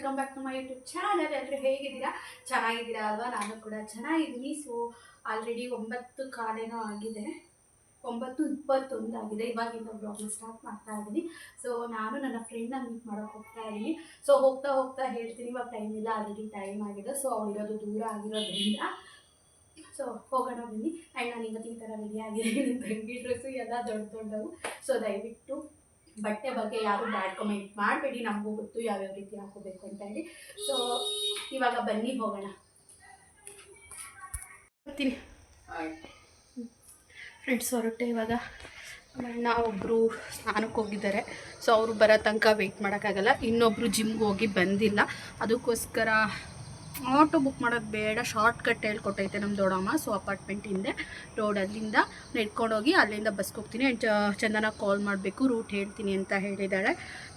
Welcome back to my YouTube channel ಎಲ್ಲರೂ ಹೇಗಿದ್ದೀರಾ? ಚೆನ್ನಾಗಿದ್ದೀರಾ ಅಲ್ವಾ? ನಾನು ಕೂಡ ಚೆನ್ನಾಗಿದ್ದೀನಿ. ಸೊ ಆಲ್ರೆಡಿ ಒಂಬತ್ತು ಕಾಲೇನೋ ಆಗಿದೆ. ಒಂಬತ್ತು ಇಪ್ಪತ್ತೊಂದು ಆಗಿದೆ. ಇವಾಗಿಂದ ಬ್ಲಾಗ್ನ ಸ್ಟಾರ್ಟ್ ಮಾಡ್ತಾ ಇದ್ದೀನಿ. ಸೊ ನಾನು ನನ್ನ ಫ್ರೆಂಡ್ನ ಮೀಟ್ ಮಾಡೋಕೆ ಹೋಗ್ತಾ ಇದ್ದೀನಿ. ಸೊ ಹೋಗ್ತಾ ಹೋಗ್ತಾ ಹೇಳ್ತೀನಿ. ಇವಾಗ ಟೈಮ್ ಇಲ್ಲ. ಆಲ್ರೆಡಿ ಟೈಮ್ ಆಗಿದೆ. ಸೊ ಅವಳಿರೋದು ದೂರ ಆಗಿರೋದ್ರಿಂದ. ಸೊ ಹೋಗೋಣ, ಬನ್ನಿ. ಆ್ಯಂಡ್ ನಾನು ಇವತ್ತು ಈ ಥರ ರೆಡಿ ಆಗಿದ್ದೀನಿ ತಂಗಿ ಡ್ರೆಸ್ಸು ಎಲ್ಲ ದೊಡ್ಡ ದೊಡ್ಡವು. ಸೊ ದಯವಿಟ್ಟು ಬಟ್ಟೆ ಬಗ್ಗೆ ಯಾರು ಬ್ಯಾಡ್ ಕಮೆಂಟ್ ಮಾಡಬೇಡಿ, ನಮಗೂ ಗೊತ್ತು ಯಾವ್ಯಾವ ರೀತಿ ಹಾಕೋಬೇಕು ಅಂತ ಹೇಳಿ. ಸೊ ಇವಾಗ ಬನ್ನಿ ಹೋಗೋಣ. ಬರ್ತೀನಿ. ಫ್ರೆಂಡ್ಸ್ ಹೊರಟೆ ಇವಾಗ. ಅಣ್ಣ ಒಬ್ಬರು ಸ್ನಾನಕ್ಕೆ ಹೋಗಿದ್ದಾರೆ. ಸೊ ಅವರು ಬರೋ ತನಕ ವೆಯ್ಟ್ ಮಾಡೋಕ್ಕಾಗಲ್ಲ. ಇನ್ನೊಬ್ಬರು ಜಿಮ್ಗೆ ಹೋಗಿ ಬಂದಿಲ್ಲ. ಅದಕ್ಕೋಸ್ಕರ ಆಟೋ ಬುಕ್ ಮಾಡೋದು ಬೇಡ. ಶಾರ್ಟ್ ಕಟ್ ಹೇಳ್ಕೊಟ್ಟೈತೆ ನಮ್ಮ ದೊಡ್ಡಮ್ಮ. ಸೊ ಅಪಾರ್ಟ್ಮೆಂಟ್ ಹಿಂದೆ ರೋಡ್ ಅಲ್ಲಿಂದ ನೆಡ್ಕೊಂಡೋಗಿ ಅಲ್ಲಿಂದ ಬಸ್ಗೆ ಹೋಗ್ತೀನಿ. ಆ್ಯಂಡ್ ಚಂದನ ಕಾಲ್ ಮಾಡಬೇಕು ರೂಟ್ ಹೇಳ್ತೀನಿ ಅಂತ ಹೇಳಿದ್ದಾಳೆ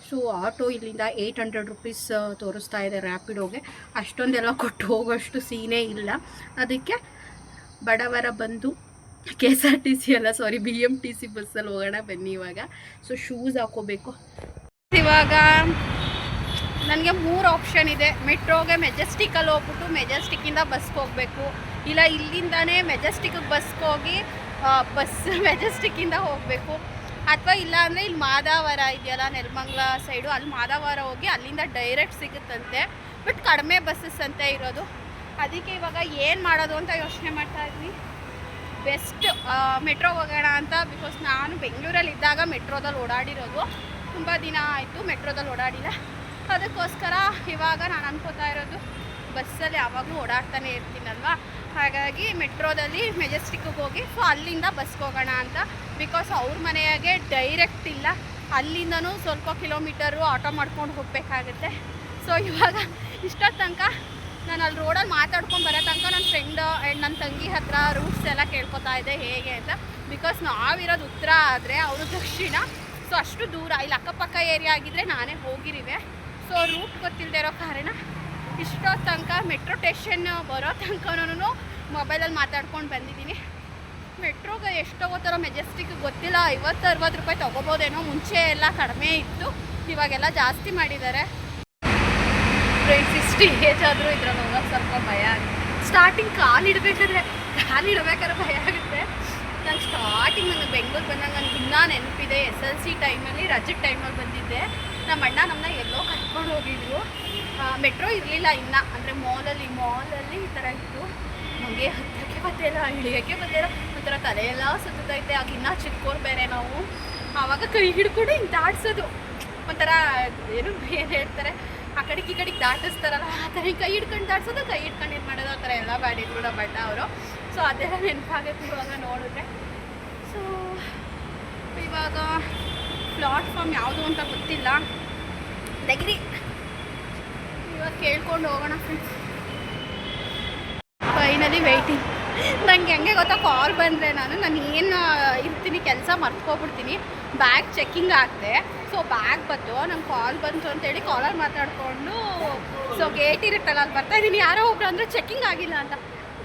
ಸೊ ಆಟೋ ಇಲ್ಲಿಂದ ಏಯ್ಟ್ ಹಂಡ್ರೆಡ್ ರುಪೀಸ್ ತೋರಿಸ್ತಾ ಇದೆ ರ್ಯಾಪಿಡೋಗೆ ಅಷ್ಟೊಂದೆಲ್ಲ ಕೊಟ್ಟು ಹೋಗೋಷ್ಟು ಸೀನೇ ಇಲ್ಲ. ಅದಕ್ಕೆ ಬಡವರ ಬಂದು K S R T C ಅಲ್ಲ sorry B M T C ಬಸ್ಸಲ್ಲಿ ಹೋಗೋಣ ಬನ್ನಿ ಇವಾಗ. ಸೊ ಶೂಸ್ ಹಾಕೋಬೇಕು ಇವಾಗ ನನಗೆ ಮೂರು ಆಪ್ಷನ್ ಇದೆ. ಮೆಟ್ರೋಗೆ ಮೆಜೆಸ್ಟಿಕಲ್ಲಿ ಹೋಗ್ಬಿಟ್ಟು ಮೆಜೆಸ್ಟಿಕ್ಕಿಂದ ಬಸ್ಗೆ ಹೋಗಬೇಕು. ಇಲ್ಲ, ಇಲ್ಲಿಂದಾನೇ ಮೆಜೆಸ್ಟಿಕ್ಗೆ ಬಸ್ಗೆ ಹೋಗಿ ಬಸ್ ಮೆಜೆಸ್ಟಿಕ್ಕಿಂದ ಹೋಗಬೇಕು. ಅಥವಾ ಇಲ್ಲ ಅಂದರೆ ಇಲ್ಲಿ ಮಾದಾವರ ಇದೆಯಲ್ಲ, ನೆಲಮಂಗ್ಲ ಸೈಡು ಅಲ್ಲಿ ಮಾದಾವರ ಹೋಗಿ ಅಲ್ಲಿಂದ ಡೈರೆಕ್ಟ್ ಸಿಗುತ್ತಂತೆ. ಬಟ್ ಕಡಿಮೆ ಬಸ್ಸಸ್ ಅಂತ ಇರೋದು. ಅದಕ್ಕೆ ಇವಾಗ ಏನು ಮಾಡೋದು ಅಂತ ಯೋಚನೆ ಮಾಡ್ತಾ ಇದ್ವಿ. ಬೆಸ್ಟ್ ಮೆಟ್ರೋ ಹೋಗೋಣ ಅಂತ ಬಿಕಾಸ್ ನಾನು ಬೆಂಗಳೂರಲ್ಲಿ ಇದ್ದಾಗ ಮೆಟ್ರೋದಲ್ಲಿ ಓಡಾಡಿರೋದು. ತುಂಬ ದಿನ ಆಯಿತು ಮೆಟ್ರೋದಲ್ಲಿ ಓಡಾಡಿಲ್ಲ. ಅದಕ್ಕೋಸ್ಕರ ಇವಾಗ ನಾನು ಅನ್ಕೋತಾ ಇರೋದು ಬಸ್ಸಲ್ಲಿ ಯಾವಾಗಲೂ ಓಡಾಡ್ತಾನೆ ಇರ್ತೀನಲ್ವ? ಹಾಗಾಗಿ ಮೆಟ್ರೋದಲ್ಲಿ ಮೆಜೆಸ್ಟಿಕ್ಕಿಗೆ ಹೋಗಿ ಸೊ ಅಲ್ಲಿಂದ ಬಸ್ಗೆ ಹೋಗೋಣ ಅಂತ. ಬಿಕಾಸ್ ಅವ್ರ ಮನೆಯಾಗೆ ಡೈರೆಕ್ಟ್ ಇಲ್ಲ. ಅಲ್ಲಿಂದನೂ ಸ್ವಲ್ಪ ಕಿಲೋಮೀಟರು ಆಟೋ ಮಾಡ್ಕೊಂಡು ಹೋಗಬೇಕಾಗುತ್ತೆ. ಸೊ ಇವಾಗ ಇಷ್ಟೊತ್ತು ತನಕ ನಾನು ಅಲ್ಲಿ ರೋಡಲ್ಲಿ ಮಾತಾಡ್ಕೊಂಡು ಬರೋ ತನಕ ನನ್ನ ಫ್ರೆಂಡ್ ಆ್ಯಂಡ್ ನನ್ನ ತಂಗಿ ಹತ್ರ ರೂಟ್ಸ್ ಎಲ್ಲ ಕೇಳ್ಕೊತಾ ಇದ್ದೆ ಹೇಗೆ ಅಂತ. ಬಿಕಾಸ್ ನಾವಿರೋದು ಉತ್ತರ ಆದರೆ ಅವರು ದಕ್ಷಿಣ. ಸೊ ಅಷ್ಟು ದೂರ, ಇಲ್ಲಿ ಅಕ್ಕಪಕ್ಕ ಏರಿಯಾ ಆಗಿದ್ದರೆ ನಾನೇ ಹೋಗಿರಿವೆ. ಸೊ ರೂಟ್ ಗೊತ್ತಿಲ್ಲದೆ ಇರೋ ಕಾರಣ ಇಷ್ಟೋ ತನಕ ಮೆಟ್ರೋ ಸ್ಟೇಷನ್ ಬರೋ ತನಕನೂ ಮೊಬೈಲಲ್ಲಿ ಮಾತಾಡ್ಕೊಂಡು ಬಂದಿದ್ದೀನಿ. ಮೆಟ್ರೋಗೆ ಎಷ್ಟು ತಗೋತಾರೋ ಮೆಜೆಸ್ಟಿಕ್ ಗೊತ್ತಿಲ್ಲ, ಐವತ್ತು ಅರವತ್ತು ರೂಪಾಯಿ ತೊಗೋಬೋದೇನೋ ಮುಂಚೆ ಎಲ್ಲ ಕಡಿಮೆ ಇತ್ತು, ಇವಾಗೆಲ್ಲ ಜಾಸ್ತಿ ಮಾಡಿದ್ದಾರೆ. ಫ್ರೆಂಡ್ಸ್ ಇಷ್ಟು ಏಜ್ ಆದರೂ ಇದ್ರಲ್ಲಿ ಹೋಗೋದು ಸ್ವಲ್ಪ ಭಯ ಆಗುತ್ತೆ. ಸ್ಟಾರ್ಟಿಂಗ್ ಕಾಲು ಇಡಬೇಕಾದ್ರೆ ಕಾಲು ಇಡಬೇಕಾದ್ರೆ ಭಯ ಆಗುತ್ತೆ. ನಾನು ಸ್ಟಾರ್ಟಿಂಗ್ ನನಗೆ ಬೆಂಗಳೂರು ಬಂದಾಗ ನನಗೆ ಇನ್ನೂ ನೆನಪಿದೆ, ಎಸ್ ಎಲ್ ಸಿ ಟೈಮಲ್ಲಿ ರಜೆ ಟೈಮಲ್ಲಿ ಬಂದಿದ್ದೆ. ನಮ್ಮ ಅಣ್ಣ ನಮ್ಮನ್ನ ಎಲ್ಲೋ ಕರ್ಕೊಂಡು ಹೋಗಿದ್ರು. ಮೆಟ್ರೋ ಇರಲಿಲ್ಲ ಇನ್ನು. ಅಂದರೆ ಮಾಲಲ್ಲಿ ಮಾಲಲ್ಲಿ ಈ ಥರ ಇತ್ತು. ನಮಗೆ ಹತ್ತಕ್ಕೆ ಬರ್ತಿಲ್ಲ, ಇಳಿಯೋಕ್ಕೆ ಇಲ್ಲ ಒಂಥರ ತಲೆ ಎಲ್ಲ ಸುತ್ತೈತೆ ಆಗ ಇನ್ನೂ ಚಿಕ್ಕೋರು ಬೇರೆ ನಾವು. ಆವಾಗ ಕೈ ಹಿಡ್ಕೊಂಡು ಹಿಂಗೆ ದಾಟ್ಸೋದು. ಒಂಥರ ಏನು ಏನು ಹೇಳ್ತಾರೆ? ಆ ಕಡೆಗೆ ಈ ಕಡೆಗೆ ದಾಟಿಸ್ತಾರಲ್ಲ, ಆ ಥರ ಕೈ ಹಿಡ್ಕೊಂಡು ದಾಟ್ಸೋದು, ಕೈ ಹಿಡ್ಕೊಂಡು ಏನು ಮಾಡೋದು, ಆ ಥರ ಎಲ್ಲ ಮಾಡಿದ್ರು ನಮ್ಮ ಅಣ್ಣ ಅವರು. ಸೊ ಅದೆಲ್ಲ ನೆನಪಾಗುತ್ತೆ ಇವಾಗ ನೋಡಿದ್ರೆ. ಸೊ ಇವಾಗ ಪ್ಲಾಟ್ಫಾರ್ಮ್ ಯಾವುದು ಅಂತ ಗೊತ್ತಿಲ್ಲ. ತೆಗಿರಿ ಇವಾಗ ಕೇಳ್ಕೊಂಡು ಹೋಗೋಣ ಫ್ರೆಂಡ್ಸ್ ಫೈನಲಿ ವೆಯ್ಟಿಂಗ್ ನಂಗೆ ಹೆಂಗೆ ಗೊತ್ತಾ ಕಾಲ್ ಬಂದರೆ ನಾನು ನಾನು ಏನು ಇರ್ತೀನಿ, ಕೆಲಸ ಮರ್ತ್ಕೊಬಿಡ್ತೀನಿ. ಬ್ಯಾಗ್ ಚೆಕ್ಕಿಂಗ್ ಆಗಿದೆ. ಸೊ ಬ್ಯಾಗ್ ಬಂತು ನಂಗೆ ಕಾಲ್ ಬಂತು ಅಂತೇಳಿ ಕಾಲಲ್ಲಿ ಮಾತಾಡಿಕೊಂಡು ಸೊ ಗೇಟ್ ಇರುತ್ತಲ್ಲ, ಅಲ್ಲಿ ಬರ್ತಾ ಇದ್ದೀನಿ. ಯಾರೋ ಒಬ್ರು ಅಂದರೆ ಚೆಕ್ಕಿಂಗ್ ಆಗಿಲ್ಲ ಅಂತ.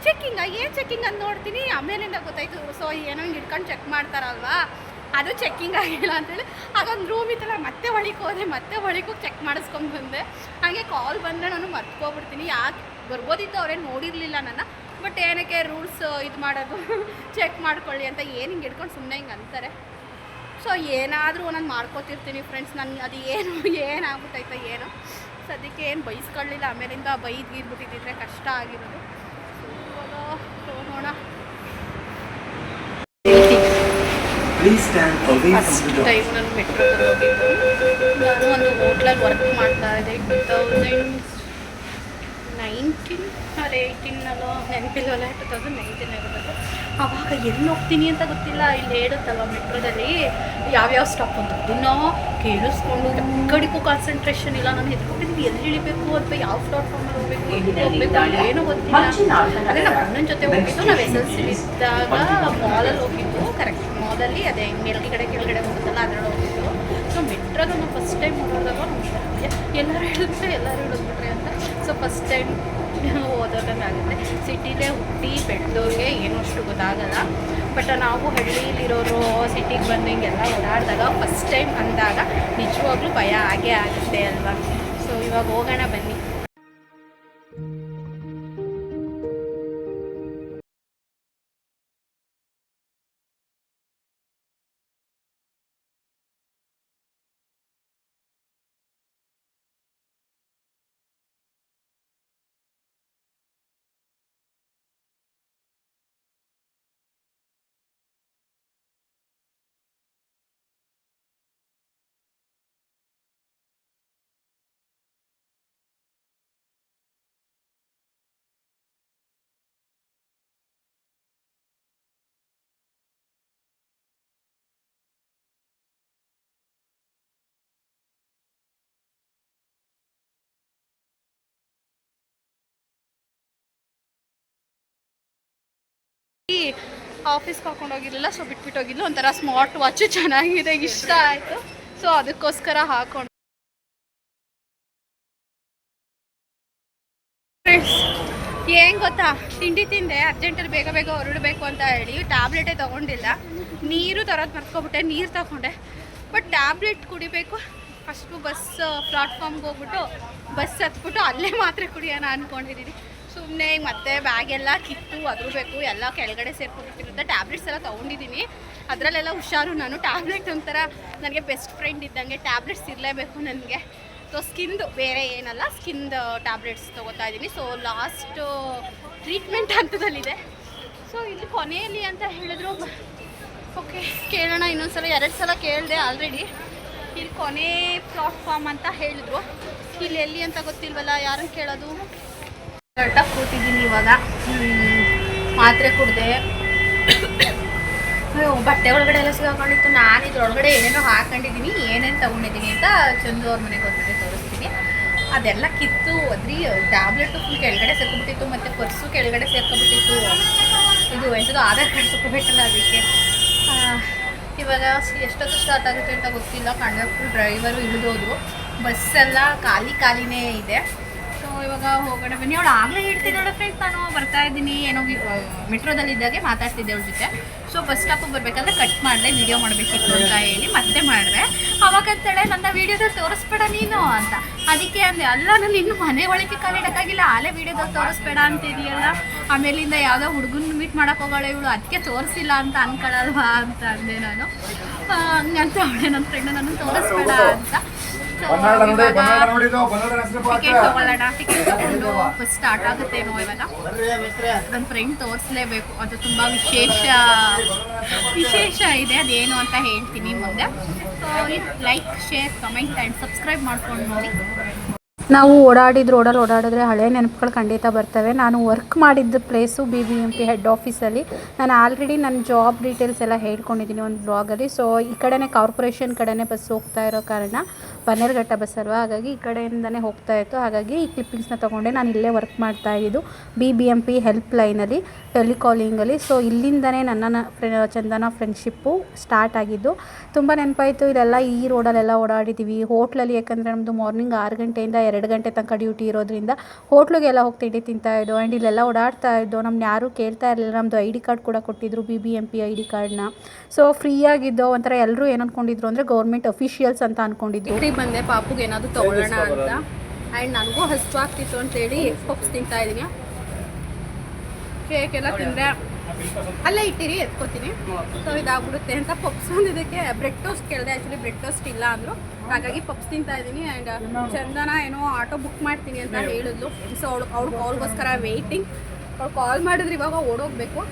ಚೆಕ್ಕಿಂಗ ಏನು ಚೆಕ್ಕಿಂಗ್ ಅಂತ ನೋಡ್ತೀನಿ. ಆಮೇಲಿಂದ ಗೊತ್ತಾಯಿತು. ಸೊ ಏನೋ ಹಿಡ್ಕೊಂಡು ಚೆಕ್ ಮಾಡ್ತಾರಲ್ವಾ? ಅದು ಚೆಕ್ಕಿಂಗ್ ಆಗಿಲ್ಲ ಅಂತೇಳಿ. ಹಾಗೊಂದು ರೂಮ್ ಇತ್ತಲ್ಲ, ಮತ್ತೆ ಒಳಗೆ ಹೋದೆ, ಮತ್ತೆ ಒಳಗೆ ಚೆಕ್ ಮಾಡಿಸ್ಕೊಂಡು ಬಂದೆ. ಹಾಗೆ ಕಾಲ್ ಬಂದರೆ ನಾನು ಮರ್ತ್ಕೊಬಿಡ್ತೀನಿ. ಯಾಕೆ ಬರ್ಬೋದಿತ್ತು ಅವ್ರೇನು ನೋಡಿರಲಿಲ್ಲ ನನ್ನ. ಬಟ್ ಏನಕ್ಕೆ ರೂಲ್ಸ್ ಇದು ಮಾಡೋದು? ಚೆಕ್ ಮಾಡ್ಕೊಳ್ಳಿ ಅಂತ ಏನು ಹಿಂಗೆ ಹಿಡ್ಕೊಂಡು ಸುಮ್ಮನೆ ಹಿಂಗೆ ಅಂತಾರೆ. ಸೊ ಏನಾದರೂ ನಾನು ಮಾಡ್ಕೋತಿರ್ತೀನಿ ಫ್ರೆಂಡ್ಸ್ ನನ್ನ ಅದು ಏನು, ಏನಾಗ್ಬಿಟ್ಟೈತೆ ಏನು. ಸದ್ಯಕ್ಕೆ ಏನು ಬೈಸ್ಕೊಳ್ಳಿಲ್ಲ. ಆಮೇಲಿಂದ ಬೈದು ಗೀರ್ಬಿಟ್ಟಿದ್ದಿದ್ರೆ ಕಷ್ಟ ಆಗಿರೋದು ಸೊ ಇವಾಗ ಹೋಗೋಣ Please stand. Away from the door. Time ನಾನು ಮೆಟ್ರೋದಲ್ಲಿ ಹೋಗಿದ್ದು ನಾನು ಒಂದು ಹೋಟ್ಲಲ್ಲಿ ವರ್ಕ್ ಮಾಡ್ತಾ ಇದ್ದೆ ಟೂ ತೌಸಂಡ್ ನೈನ್ಟೀನ್ ಅಲ್ಲ ಏಯ್ಟೀನಲ್ಲೋ ನೆನಪಿಲ್ವಲ್ಲ ಟೂ ತೌಸಂಡ್ ನೈನ್ಟೀನ್ ಇರಬೇಕು ಆವಾಗ ಎಲ್ಲಿ ಹೋಗ್ತೀನಿ ಅಂತ ಗೊತ್ತಿಲ್ಲ. ಇಲ್ಲಿ ಹೇಳುತ್ತಲ್ವ ಮೆಟ್ರೋದಲ್ಲಿ? ಯಾವ್ಯಾವ ಸ್ಟಾಪ್ ಅಂತ ದಿನ ಕೇಳಿಸ್ಕೊಂಡು ಕಡೆಗೂ ಕಾನ್ಸಂಟ್ರೇಷನ್ ಇಲ್ಲ. ನಾನು ಎದ್ಕೊಂಡಿದ್ದೀನಿ ಎಲ್ಲಿ ಇಳಿಬೇಕು? ಅಥವಾ ಯಾವ ಪ್ಲಾಟ್ಫಾರ್ಮಲ್ಲಿ ಹೋಗ್ಬೇಕು ಎಲ್ಲಿ ಹೋಗ್ಬೇಕು ಏನೂ ಗೊತ್ತಿಲ್ಲ ಅದೇ ನಮ್ಮ ಅಣ್ಣನ ಜೊತೆ ಹೋಗಿದ್ದು ನಾವು ಎಸ್ ಎಲ್ ಸಿ ಇದ್ದಾಗ ಮಾಲಲ್ಲಿ ಹೋಗಿದ್ದು ಕರೆಕ್ಟ್ ಮಾಲಲ್ಲಿ ಅದೇ ಮೇಲ್ಗಡೆ ಕೆಳಗಡೆ ಹೋಗುತ್ತಲ್ಲ ಅದರಲ್ಲಿ ಹೋಗಿದ್ದು. ಸೊ ಮೆಟ್ರೋದ ನಾವು ಫಸ್ಟ್ ಟೈಮ್ ಹೋದಾಗ ಎಲ್ಲರೂ ಹೇಳಿದ್ರೆ ಎಲ್ಲರೂ ಹೇಳಿದ್ಬಿಟ್ರೆ ಅಂತ. ಸೊ ಫಸ್ಟ್ ಟೈಮ್ ಆಗುತ್ತೆ. ಸಿಟಿಲೇ ಹುಟ್ಟಿ ಬೆಳೆದವ್ರಿಗೆ ಏನೂ ಅಷ್ಟು ಗೊತ್ತಾಗಲ್ಲ. ಬಟ್ ನಾವು ಹಳ್ಳಿಲಿರೋರು ಸಿಟಿಗೆ ಬಂದು ಹಿಂಗೆಲ್ಲ ಓಡಾಡಿದಾಗ ಫಸ್ಟ್ ಟೈಮ್ ಅಂದಾಗ ನಿಜವಾಗ್ಲೂ ಭಯ ಆಗೇ ಆಗುತ್ತೆ ಅಲ್ವಾ? ಸೊ ಇವಾಗ ಹೋಗೋಣ ಬನ್ನಿ. ಆಫೀಸ್ಗೆ ಕರ್ಕೊಂಡು ಹೋಗಿರಲಿಲ್ಲ ಸೊ ಬಿಟ್ಬಿಟ್ಟು ಹೋಗಿದ್ಲು. ಒಂಥರ ಸ್ಮಾರ್ಟ್ ವಾಚು ಚೆನ್ನಾಗಿದೆ, ಇಷ್ಟ ಆಯಿತು. ಸೊ ಅದಕ್ಕೋಸ್ಕರ ಹಾಕೊಂಡು ಏನು ಗೊತ್ತಾ? ತಿಂಡಿ ತಿಂದೆ ಅರ್ಜೆಂಟಲ್ಲಿ ಬೇಗ ಬೇಗ ಹೊರಡಬೇಕು ಅಂತ ಹೇಳಿ. ಟ್ಯಾಬ್ಲೆಟೇ ತೊಗೊಂಡಿಲ್ಲ. ನೀರು ತರೋದು ಮರ್ಕೊಬಿಟ್ಟೆ ನೀರು ತಗೊಂಡೆ. ಬಟ್ ಟ್ಯಾಬ್ಲೆಟ್ ಕುಡಿಬೇಕು. ಫಸ್ಟು ಬಸ್ ಪ್ಲಾಟ್ಫಾರ್ಮ್ಗೆ ಹೋಗ್ಬಿಟ್ಟು ಬಸ್ ಹತ್ಬಿಟ್ಟು ಅಲ್ಲೇ ಮಾತ್ರೆ ಕುಡಿಯೋಣ ಅಂದ್ಕೊಂಡಿದ್ದೀನಿ ಸುಮ್ಮನೆ ಈಗ ಮತ್ತೆ ಬ್ಯಾಗೆಲ್ಲ ಕಿತ್ತು ಅದ್ರಬೇಕು ಎಲ್ಲ ಕೆಳಗಡೆ ಸೇರ್ಕೊಂಡಿರುತ್ತೆ ಟ್ಯಾಬ್ಲೆಟ್ಸ್ ಎಲ್ಲ ತೊಗೊಂಡಿದ್ದೀನಿ. ಅದರಲ್ಲೆಲ್ಲ ಹುಷಾರು ನಾನು. ಟ್ಯಾಬ್ಲೆಟ್ ಒಂಥರ ನನಗೆ ಬೆಸ್ಟ್ ಫ್ರೆಂಡ್ ಇದ್ದಂಗೆ ಟ್ಯಾಬ್ಲೆಟ್ಸ್ ಇರಲೇಬೇಕು ನನಗೆ. ಸೊ ಸ್ಕಿನ್ದು ಬೇರೆ ಏನಲ್ಲ ಸ್ಕಿನ್ದು ಟ್ಯಾಬ್ಲೆಟ್ಸ್ ತೊಗೋತಾ ಇದ್ದೀನಿ. ಸೊ ಲಾಸ್ಟು ಟ್ರೀಟ್ಮೆಂಟ್ ಹಂತದಲ್ಲಿದೆ. ಸೊ ಇಲ್ಲಿ ಕೊನೆಯಲ್ಲಿ ಅಂತ ಹೇಳಿದ್ರು ಓಕೆ ಕೇಳೋಣ, ಇನ್ನೊಂದ್ಸಲ, ಎರಡು ಸಲ ಕೇಳಿದೆ ಆಲ್ರೆಡಿ ಇಲ್ಲಿ ಕೊನೆ ಪ್ಲಾಟ್ಫಾರ್ಮ್ ಅಂತ ಹೇಳಿದ್ರು. ಇಲ್ಲಿ ಎಲ್ಲಿ ಅಂತ ಗೊತ್ತಿಲ್ವಲ್ಲ, ಯಾರನ್ನು ಕೇಳೋದು? ಕರೆಕ್ಟಾಗಿ ಕೂತಿದ್ದೀನಿ ಇವಾಗ. ಮಾತ್ರೆ ಕುಡಿದೆ. ಬಟ್ಟೆ ಒಳಗಡೆ ಎಲ್ಲ ಸಿಗಾಕೊಂಡಿತ್ತು. ನಾನು ಇದ್ರೊಳಗಡೆ ಏನೇನೋ ಹಾಕೊಂಡಿದ್ದೀನಿ, ಏನೇನು ತಗೊಂಡಿದ್ದೀನಿ ಅಂತ ಚಂದು ಅವ್ರ ಮನೆಗೆ ಹೋಗ್ಬಿಟ್ಟು ತೋರಿಸ್ತೀನಿ. ಅದೆಲ್ಲ ಕಿತ್ತು, ಅದ್ರಿ ಟ್ಯಾಬ್ಲೆಟು ಫುಲ್ ಕೆಳಗಡೆ ಸೇರ್ಕೊಬಿಟ್ಟಿತ್ತು ಮತ್ತು ಪರ್ಸು ಕೆಳಗಡೆ ಸೇರ್ಕೊಬಿಟ್ಟಿತ್ತು ಇದು ಎಂಥದ್ದು ಆಧಾರ್ ಕಾರ್ಡ್ ತಗೋಬೇಕಲ್ಲ ಅದಕ್ಕೆ. ಇವಾಗ ಎಷ್ಟೊತ್ತು ಸ್ಟಾರ್ಟ್ ಆಗುತ್ತೆ ಅಂತ ಗೊತ್ತಿಲ್ಲ. ಕಂಡಕ್ಟ್ರು ಡ್ರೈವರು ಇಳಿದೋದು ಬಸ್ಸೆಲ್ಲ ಖಾಲಿ ಖಾಲಿನೇ ಇದೆ. ಇವಾಗ ಹೋಗೋಣ. ಬನ್ನಿ, ಅವಳು ಆಗಲೇ ಹೇಳ್ತಿದ್ದಾಳೆ ಫ್ರೆಂಡ್ಸ್ ನಾನು ಬರ್ತಾ ಇದ್ದೀನಿ. ಏನೋ ಮೆಟ್ರೋದಲ್ಲಿ ಇದ್ದಾಗೆ ಮಾತಾಡ್ತಿದ್ದೆ ಅವಳ ಜೊತೆ. ಸೊ ಬಸ್ ಸ್ಟಾಪಿಗೆ ಬರಬೇಕಾದ್ರೆ ಕಟ್ ಮಾಡಿದೆ ವಿಡಿಯೋ ಮಾಡಬೇಕಿತ್ತು ಅಂತ ಹೇಳಿ ಮತ್ತೆ ಮಾಡಿದೆ. ಅವಾಗಂತೇಳೆ, ನನ್ನ ವೀಡಿಯೋದಲ್ಲಿ ತೋರಿಸ್ಬೇಡ ನೀನು ಅಂತ. ಅದಕ್ಕೆ ಅಂದೆ, ಅಲ್ಲ, ನಾನು ಇನ್ನು ಮನೆ ಒಳಗೆ ಕಾಲಿಡೋಕ್ಕಾಗಿಲ್ಲ. ಆಲೇ ವೀಡಿಯೋದಲ್ಲಿ ತೋರಿಸ್ಬೇಡ ಅಂತಿದೆಯಲ್ಲ. ಆಮೇಲಿಂದ ಯಾವುದೋ ಹುಡುಗನ ಮೀಟ್ ಮಾಡೋಕೆ ಹೋಗೋಳೆ ಇವಳು. ಅದಕ್ಕೆ ತೋರಿಸಿಲ್ಲ ಅಂತ ಅನ್ಕೊಳಲ್ವಾ? ಅಂತ ಅಂದೆ ನಾನು. ಹಂಗಂತ ಅವಳೆ, ನನ್ನ ಫ್ರೆಂಡ್ ನಾನು ತೋರಿಸ್ಬೇಡ ಅಂತ. So, ಬನ್ನಾಳ ನೋಡಿ ಇವಾಗ ಬನ್ನಾಳ ನೋಡಿದ್ದು ಬನ್ನಾಳ ಹೆಸರು ಟಿಕೆಟ್ ತಗೊಳ್ಳೋಣ ಟಿಕೆಟ್ ತಗೊಂಡು ಫಸ್ಟ್ ಸ್ಟಾರ್ಟ್ ಆಗುತ್ತೇನೋ ಇವಾಗ. ನನ್ನ ಫ್ರೆಂಡ್ ತೋರಿಸ್ಲೇಬೇಕು ಅದು ತುಂಬ ವಿಶೇಷ ವಿಶೇಷ ಇದೆ ಅದೇನು ಅಂತ ಹೇಳ್ತೀನಿ ಮುಂದೆ. So like share comment and subscribe ಮಾಡ್ಕೊಂಡು ನೋಡಿ. ನಾವು ಓಡಾಡಿದ್ರು, ರೋಡಲ್ಲಿ ಓಡಾಡಿದ್ರೆ ಹಳೆ ನೆನಪುಗಳು ಖಂಡಿತ ಬರ್ತವೆ. ನಾನು ವರ್ಕ್ ಮಾಡಿದ್ದ place B B M P head ಆಫೀಸಲ್ಲಿ ನಾನು ಆಲ್ರೆಡಿ ನನ್ನ ಜಾಬ್ ಡೀಟೇಲ್ಸ್ ಎಲ್ಲ ಹೇಳ್ಕೊಂಡಿದ್ದೀನಿ ಒಂದು ಬ್ಲಾಗಲ್ಲಿ ಸೊ ಈ ಕಡೆನೇ ಕಾರ್ಪೊರೇಷನ್ ಕಡೆನೇ ಬಸ್ ಹೋಗ್ತಾ ಇರೋ ಕಾರಣ ಬನ್ನೇರ್ಘಟ್ಟ ಬಸ್ ಅಲ್ವಾ? ಹಾಗಾಗಿ ಈ ಕಡೆಯಿಂದನೇ ಹೋಗ್ತಾ ಇತ್ತು. ಹಾಗಾಗಿ ಈ ಕ್ಲಿಪ್ಪಿಂಗ್ಸ್ನ ತೊಗೊಂಡೆ. ನಾನು ಇಲ್ಲೇ ವರ್ಕ್ ಮಾಡ್ತಾ ಇದ್ದು B B M P help ಲೈನಲ್ಲಿ ಟೆಲಿಕಾಲಿಂಗಲ್ಲಿ ಸೊ ಇಲ್ಲಿಂದನೇ ನನ್ನ ಚಂದನ ಫ್ರೆಂಡ್ಶಿಪ್ಪು ಸ್ಟಾರ್ಟ್ ಆಗಿದ್ದು ತುಂಬ ನೆನಪಾಯಿತು. ಇಲ್ಲೆಲ್ಲ ಈ ರೋಡಲ್ಲೆಲ್ಲ ಓಡಾಡಿದ್ದೀವಿ. ಹೋಟ್ಲಲ್ಲಿ ಯಾಕಂದರೆ ನಮ್ಮದು ಮಾರ್ನಿಂಗ್ ಆರು ಗಂಟೆಯಿಂದ ಎರಡು ಗಂಟೆ ತನಕ ಡ್ಯೂಟಿ ಇರೋದ್ರಿಂದ ಹೋಟ್ಲಿಗೆಲ್ಲ ಹೋಗಿ ತಿಂಡಿ ತಿಂತಾ ಇದ್ದೋ ಆ್ಯಂಡ್ ಇಲ್ಲೆಲ್ಲ ಓಡಾಡ್ತಾ ಇದ್ದೋ ನಮ್ಮನ್ನ ಯಾರೂ ಕೇಳ್ತಾ ಇರಲಿಲ್ಲ. ನಮ್ಮದು ಐ ಡಿ ಕಾರ್ಡ್ ಕೂಡ ಕೊಟ್ಟಿದ್ರು B B M P I D ಕಾರ್ಡ್ನ. ಸೊ ಫ್ರೀಯಾಗಿದ್ದೋ ಒಂಥರ ಎಲ್ಲರೂ ಏನು ಅಂದ್ಕೊಂಡಿದ್ರು ಅಂದರೆ ಗೌರ್ಮೆಂಟ್ ಅಫಿಷಿಯಲ್ಸ್ ಅಂತ ಅಂದ್ಕೊಂಡಿದ್ರು ಫ್ರೀ ಬಂದೆ ಪಾಪುಗೆ ಏನಾದರೂ ತಗೊಳ್ಳೋಣ ಅಂತ. ಆ್ಯಂಡ್ ನನಗೂ ಹಸ್ತು ಆಗ್ತಿತ್ತು ಅಂತೇಳಿ ಪಪ್ಸ್ ತಿಂತಾ ಇದ್ದೀನಿ ಕೇಕ್ ಎಲ್ಲ ತಿಂದರೆ ಅಲ್ಲೇ ಇಟ್ಟಿರಿ ಎತ್ಕೋತೀನಿ. ಸೊ ಇದಾಗ್ಬಿಡುತ್ತೆ ಅಂತ ಪಪ್ಸ್ ಇದಕ್ಕೆ ಬ್ರೆಡ್ ಟೋಸ್ಟ್ ಕೇಳಿದೆ ಆ್ಯಕ್ಚುಲಿ ಬ್ರೆಡ್ ಟೋಸ್ಟ್ ಇಲ್ಲ ಅಂದರು. ಹಾಗಾಗಿ ಪಪ್ಸ್ ತಿಂತಾ ಇದ್ದೀನಿ ಆ್ಯಂಡ್ ಚಂದನ ಏನೋ ಆಟೋ ಬುಕ್ ಮಾಡ್ತೀನಿ ಅಂತ ಹೇಳಿದ್ಲು. ಸೊ ಅವಳು ಅವ್ಳು ಅವ್ಳಿಗೋಸ್ಕರ ವೆಯ್ಟಿಂಗ್ ಅವ್ಳು ಕಾಲ್ ಮಾಡಿದ್ರೆ ಇವಾಗ ಓಡೋಗ್ಬೇಕು.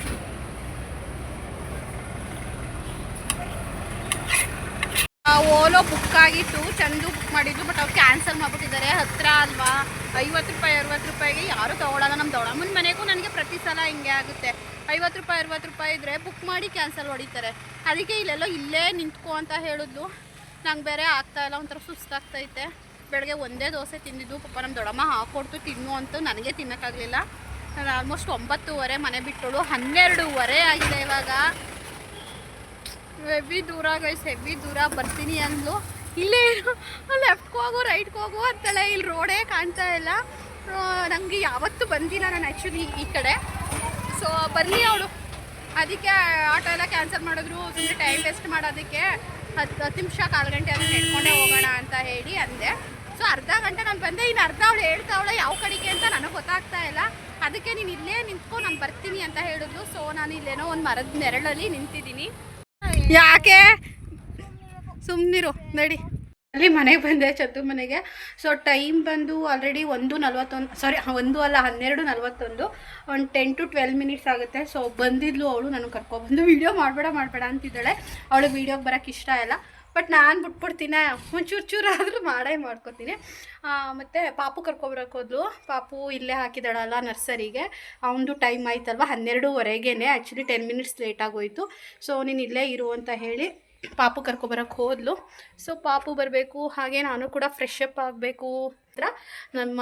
ಓಲೋ ಬುಕ್ ಆಗಿತ್ತು ಚಂದು ಬುಕ್ ಮಾಡಿದ್ದು ಬಟ್ ಅವ್ರು ಕ್ಯಾನ್ಸಲ್ ಮಾಡ್ಬಿಟ್ಟಿದ್ದಾರೆ. ಹತ್ತಿರ ಅಲ್ವಾ? ಐವತ್ತು ರೂಪಾಯಿ ಅರವತ್ತು ರೂಪಾಯಿಗೆ ಯಾರು ತಗೊಳಲ್ಲ. ನಮ್ಮ ದೊಡ್ಡಮ್ಮನ ಮನೆಗೂ ನನಗೆ ಪ್ರತಿ ಸಲ ಹಿಂಗೆ ಆಗುತ್ತೆ. ಐವತ್ತು ರೂಪಾಯಿ, ಅರವತ್ತು ರೂಪಾಯಿ ಇದ್ದರೆ ಬುಕ್ ಮಾಡಿ ಕ್ಯಾನ್ಸಲ್ ಹೊಡಿತಾರೆ. ಅದಕ್ಕೆ ಇಲ್ಲೆಲ್ಲೋ ಇಲ್ಲೇ ನಿಂತ್ಕೊ ಅಂತ ಹೇಳಿದ್ಲು. ನಂಗೆ ಬೇರೆ ಆಗ್ತಾ ಇಲ್ಲ, ಒಂಥರ ಸುಸ್ತಾಗ್ತೈತೆ ಬೆಳಗ್ಗೆ ಒಂದೇ ದೋಸೆ ತಿಂದಿದ್ದು, ಪಾಪ ನಮ್ಮ ದೊಡ್ಡಮ್ಮ ಹಾಕೊಡ್ತು ತಿನ್ನು ಅಂತ ನನಗೆ ತಿನ್ನೋಕ್ಕಾಗಲಿಲ್ಲ. ನಾನು ಆಲ್ಮೋಸ್ಟ್ ಒಂಬತ್ತುವರೆ ಮನೆ ಬಿಟ್ಟಳು, ಹನ್ನೆರಡೂವರೆ ಆಗಿದೆ ಇವಾಗ. ಹೆವಿ ದೂರ ಗೈಸ್ ಹೆವಿ ದೂರ ಬರ್ತೀನಿ ಅಂದ್ಲು. ಇಲ್ಲೇ ಲೆಫ್ಟ್ಗೆ ಹೋಗು ರೈಟ್ಗೆ ಹೋಗು ಅಂತಳೆ ಇಲ್ಲಿ ರೋಡೇ ಕಾಣ್ತಾ ಇಲ್ಲ. ನನಗೆ ಯಾವತ್ತೂ ಬಂದಿಲ್ಲ ನಾನು ಆ್ಯಕ್ಚುಲಿ ಈ ಕಡೆ. ಸೊ ಬರಲಿ ಅವಳು. ಅದಕ್ಕೆ ಆಟೋ ಎಲ್ಲ ಕ್ಯಾನ್ಸಲ್ ಮಾಡಿದ್ರು. ಸುಮ್ಮನೆ ಟೈಮ್ ವೇಸ್ಟ್ ಮಾಡೋದಕ್ಕೆ ಹತ್ತು ಹತ್ತು ನಿಮಿಷ ಕಾಲು ಗಂಟೆ ಅದನ್ನು ನಡ್ಕೊಂಡೇ ಹೋಗೋಣ ಅಂತ ಹೇಳಿ ಅಂದೆ. ಸೊ ಅರ್ಧ ಗಂಟೆ ನಾನು ಬಂದೆ. ಇನ್ನು ಅರ್ಧ ಅವಳು ಹೇಳ್ತಾವಳೆ ಯಾವ ಕಡೆಗೆ ಅಂತ ನನಗೆ ಗೊತ್ತಾಗ್ತಾ ಇಲ್ಲ. ಅದಕ್ಕೆ ನೀನು ಇಲ್ಲೇ ನಿಂತ್ಕೊ, ನಾನು ಬರ್ತೀನಿ ಅಂತ ಹೇಳಿದ್ಲು ಸೊ ನಾನು ಇಲ್ಲೇನೋ ಒಂದು ಮರದ ನೆರಳಲ್ಲಿ ನಿಂತಿದ್ದೀನಿ. ಯಾಕೆ? ಸುಮ್ಮನಿರು ನಡಿ. ಅಲ್ಲಿ ಮನೆಗೆ ಬಂದೆ ಚತ್ತು ಮನೆಗೆ. ಸೊ ಟೈಮ್ ಬಂದು ಆಲ್ರೆಡಿ ಒಂದು ನಲ್ವತ್ತೊಂದು ಸಾರಿ ಒಂದು ಅಲ್ಲ, ಹನ್ನೆರಡು ನಲ್ವತ್ತೊಂದು. ಒಂದು ಟೆನ್ ಟು ಟ್ವೆಲ್ ಮಿನಿಟ್ಸ್ ಆಗುತ್ತೆ. ಸೊ ಬಂದಿದ್ಲು ಅವಳು ನನಗೆ ಕರ್ಕೊಬಂದು ವೀಡಿಯೋ ಮಾಡಬೇಡ ಮಾಡಬೇಡ ಅಂತಿದ್ದಾಳೆ. ಅವಳು ವೀಡಿಯೋಗೆ ಬರೋಕ್ಕೆ ಇಷ್ಟ ಇಲ್ಲ. ಬಟ್ ನಾನು ಬಿಟ್ಬಿಡ್ತೀನಿ. ಒಂಚೂರು ಚೂರು ಆದರೂ ಮಾಡೇ ಮಾಡ್ಕೊತೀನಿ. ಮತ್ತು ಪಾಪು ಕರ್ಕೊಬರಕ್ಕೆ ಹೋದ್ಲು. ಪಾಪು ಇಲ್ಲೇ ಹಾಕಿದಾಳಲ್ಲ ನರ್ಸರಿಗೆ. ಅವನದು ಟೈಮ್ ಆಯ್ತಲ್ವ? ಹನ್ನೆರಡುವರೆಗೇ ಆ್ಯಕ್ಚುಲಿ ಟೆನ್ ಮಿನಿಟ್ಸ್ ಲೇಟ್ ಆಗೋಯ್ತು. ಸೊ ನೀನು ಇಲ್ಲೇ ಇರು ಅಂತ ಹೇಳಿ ಪಾಪು ಕರ್ಕೊಬರಕ್ಕೆ ಹೋದ್ಲು. ಸೊ ಪಾಪು ಬರಬೇಕು, ಹಾಗೆ ನಾನು ಕೂಡ ಫ್ರೆಶ್ ಅಪ್ ಆಗಬೇಕು ಹತ್ರ ನಮ್ಮ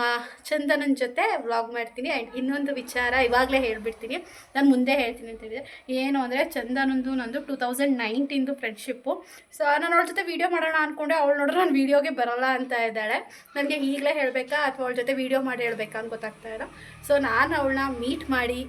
ಚಂದನನ ಜೊತೆ ವ್ಲಾಗ್ ಮಾಡ್ತೀನಿ. ಆ್ಯಂಡ್ ಇನ್ನೊಂದು ವಿಚಾರ ಇವಾಗಲೇ ಹೇಳ್ಬಿಡ್ತೀನಿ. ನಾನು ಮುಂದೆ ಹೇಳ್ತೀನಿ ಅಂತ ಹೇಳಿದೆ ಏನು ಅಂದರೆ ಚಂದನಂದು ನಂದು ಟೂ ತೌಸಂಡ್ ನೈನ್ಟೀನ್ದು ಫ್ರೆಂಡ್ಶಿಪ್ಪು ಸೊ ನಾನು ಅವಳ ಜೊತೆ ವೀಡಿಯೋ ಮಾಡೋಣ ಅಂದ್ಕೊಂಡೆ ಅವಳು ನೋಡಿದ್ರೆ ನಾನು ವೀಡಿಯೋಗೆ ಬರೋಲ್ಲ ಅಂತ ಇದ್ದಾಳೆ. ನನಗೆ ಈಗಲೇ ಹೇಳಬೇಕಾ? ಅಥವಾ ಅವಳ ಜೊತೆ ವೀಡಿಯೋ ಮಾಡಿ ಹೇಳ್ಬೇಕಾ ಅಂತ ಗೊತ್ತಾಗ್ತಾ ಇಲ್ಲ. ಸೊ ನಾನು ಅವಳನ್ನ ಮೀಟ್ ಮಾಡಿ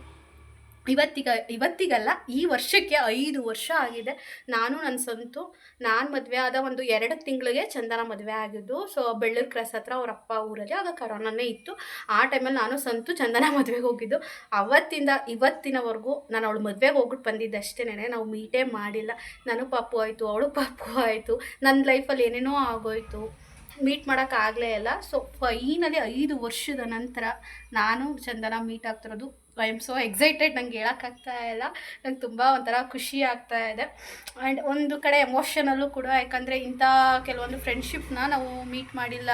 ಇವತ್ತಿಗ, ಇವತ್ತಿಗಲ್ಲ, ಈ ವರ್ಷಕ್ಕೆ ಐದು ವರ್ಷ ಆಗಿದೆ. ನಾನು ನನ್ನ ಸ್ವಂತು, ನಾನು ಮದುವೆ ಆದ ಒಂದು ಎರಡು ತಿಂಗಳಿಗೆ ಚಂದನ ಮದುವೆ ಆಗಿದ್ದು ಸೊ ಬೆಳ್ಳೂರು ಕ್ರಾಸ್ ಹತ್ರ ಅವ್ರ ಅಪ್ಪ ಊರಲ್ಲಿ, ಆಗ ಕರೋನಾನೇ ಇತ್ತು. ಆ ಟೈಮಲ್ಲಿ ನಾನು ಸ್ವಂತು ಚಂದನ ಮದುವೆಗೆ ಹೋಗಿದ್ದು. ಅವತ್ತಿಂದ, ಇವತ್ತಿನವರೆಗೂ ನಾನು ಅವಳು ಮದುವೆಗೆ ಹೋಗ್ಬಿಟ್ಟು ಬಂದಿದ್ದಷ್ಟೇನೆ ನಾವು ಮೀಟೇ ಮಾಡಿಲ್ಲ. ನಾನು ಪಾಪು ಆಯಿತು ಅವಳು ಪಾಪು ಆಯಿತು ನನ್ನ ಲೈಫಲ್ಲಿ ಏನೇನೋ ಆಗೋಯ್ತು. ಮೀಟ್ ಮಾಡೋಕ್ಕಾಗಲೇ ಇಲ್ಲ. ಸೊ ಫೈನಲಿ ಐದು ವರ್ಷದ ನಂತರ ನಾನು ಚಂದನ ಮೀಟ್ ಆಗ್ತಿರೋದು ಐ ಆಮ್ ಸೋ ಎಕ್ಸೈಟೆಡ್, ನಂಗೆ ಹೇಳೋಕ್ಕಾಗ್ತಾ ಇಲ್ಲ. ನಂಗೆ ತುಂಬ ಒಂಥರ ಖುಷಿ ಆಗ್ತಾ ಇದೆ. ಆ್ಯಂಡ್ ಒಂದು ಕಡೆ ಎಮೋಷನಲ್ಲೂ ಕೂಡ, ಯಾಕಂದರೆ ಇಂಥ ಕೆಲವೊಂದು ಫ್ರೆಂಡ್ಶಿಪ್ನ ನಾವು ಮೀಟ್ ಮಾಡಿಲ್ಲ,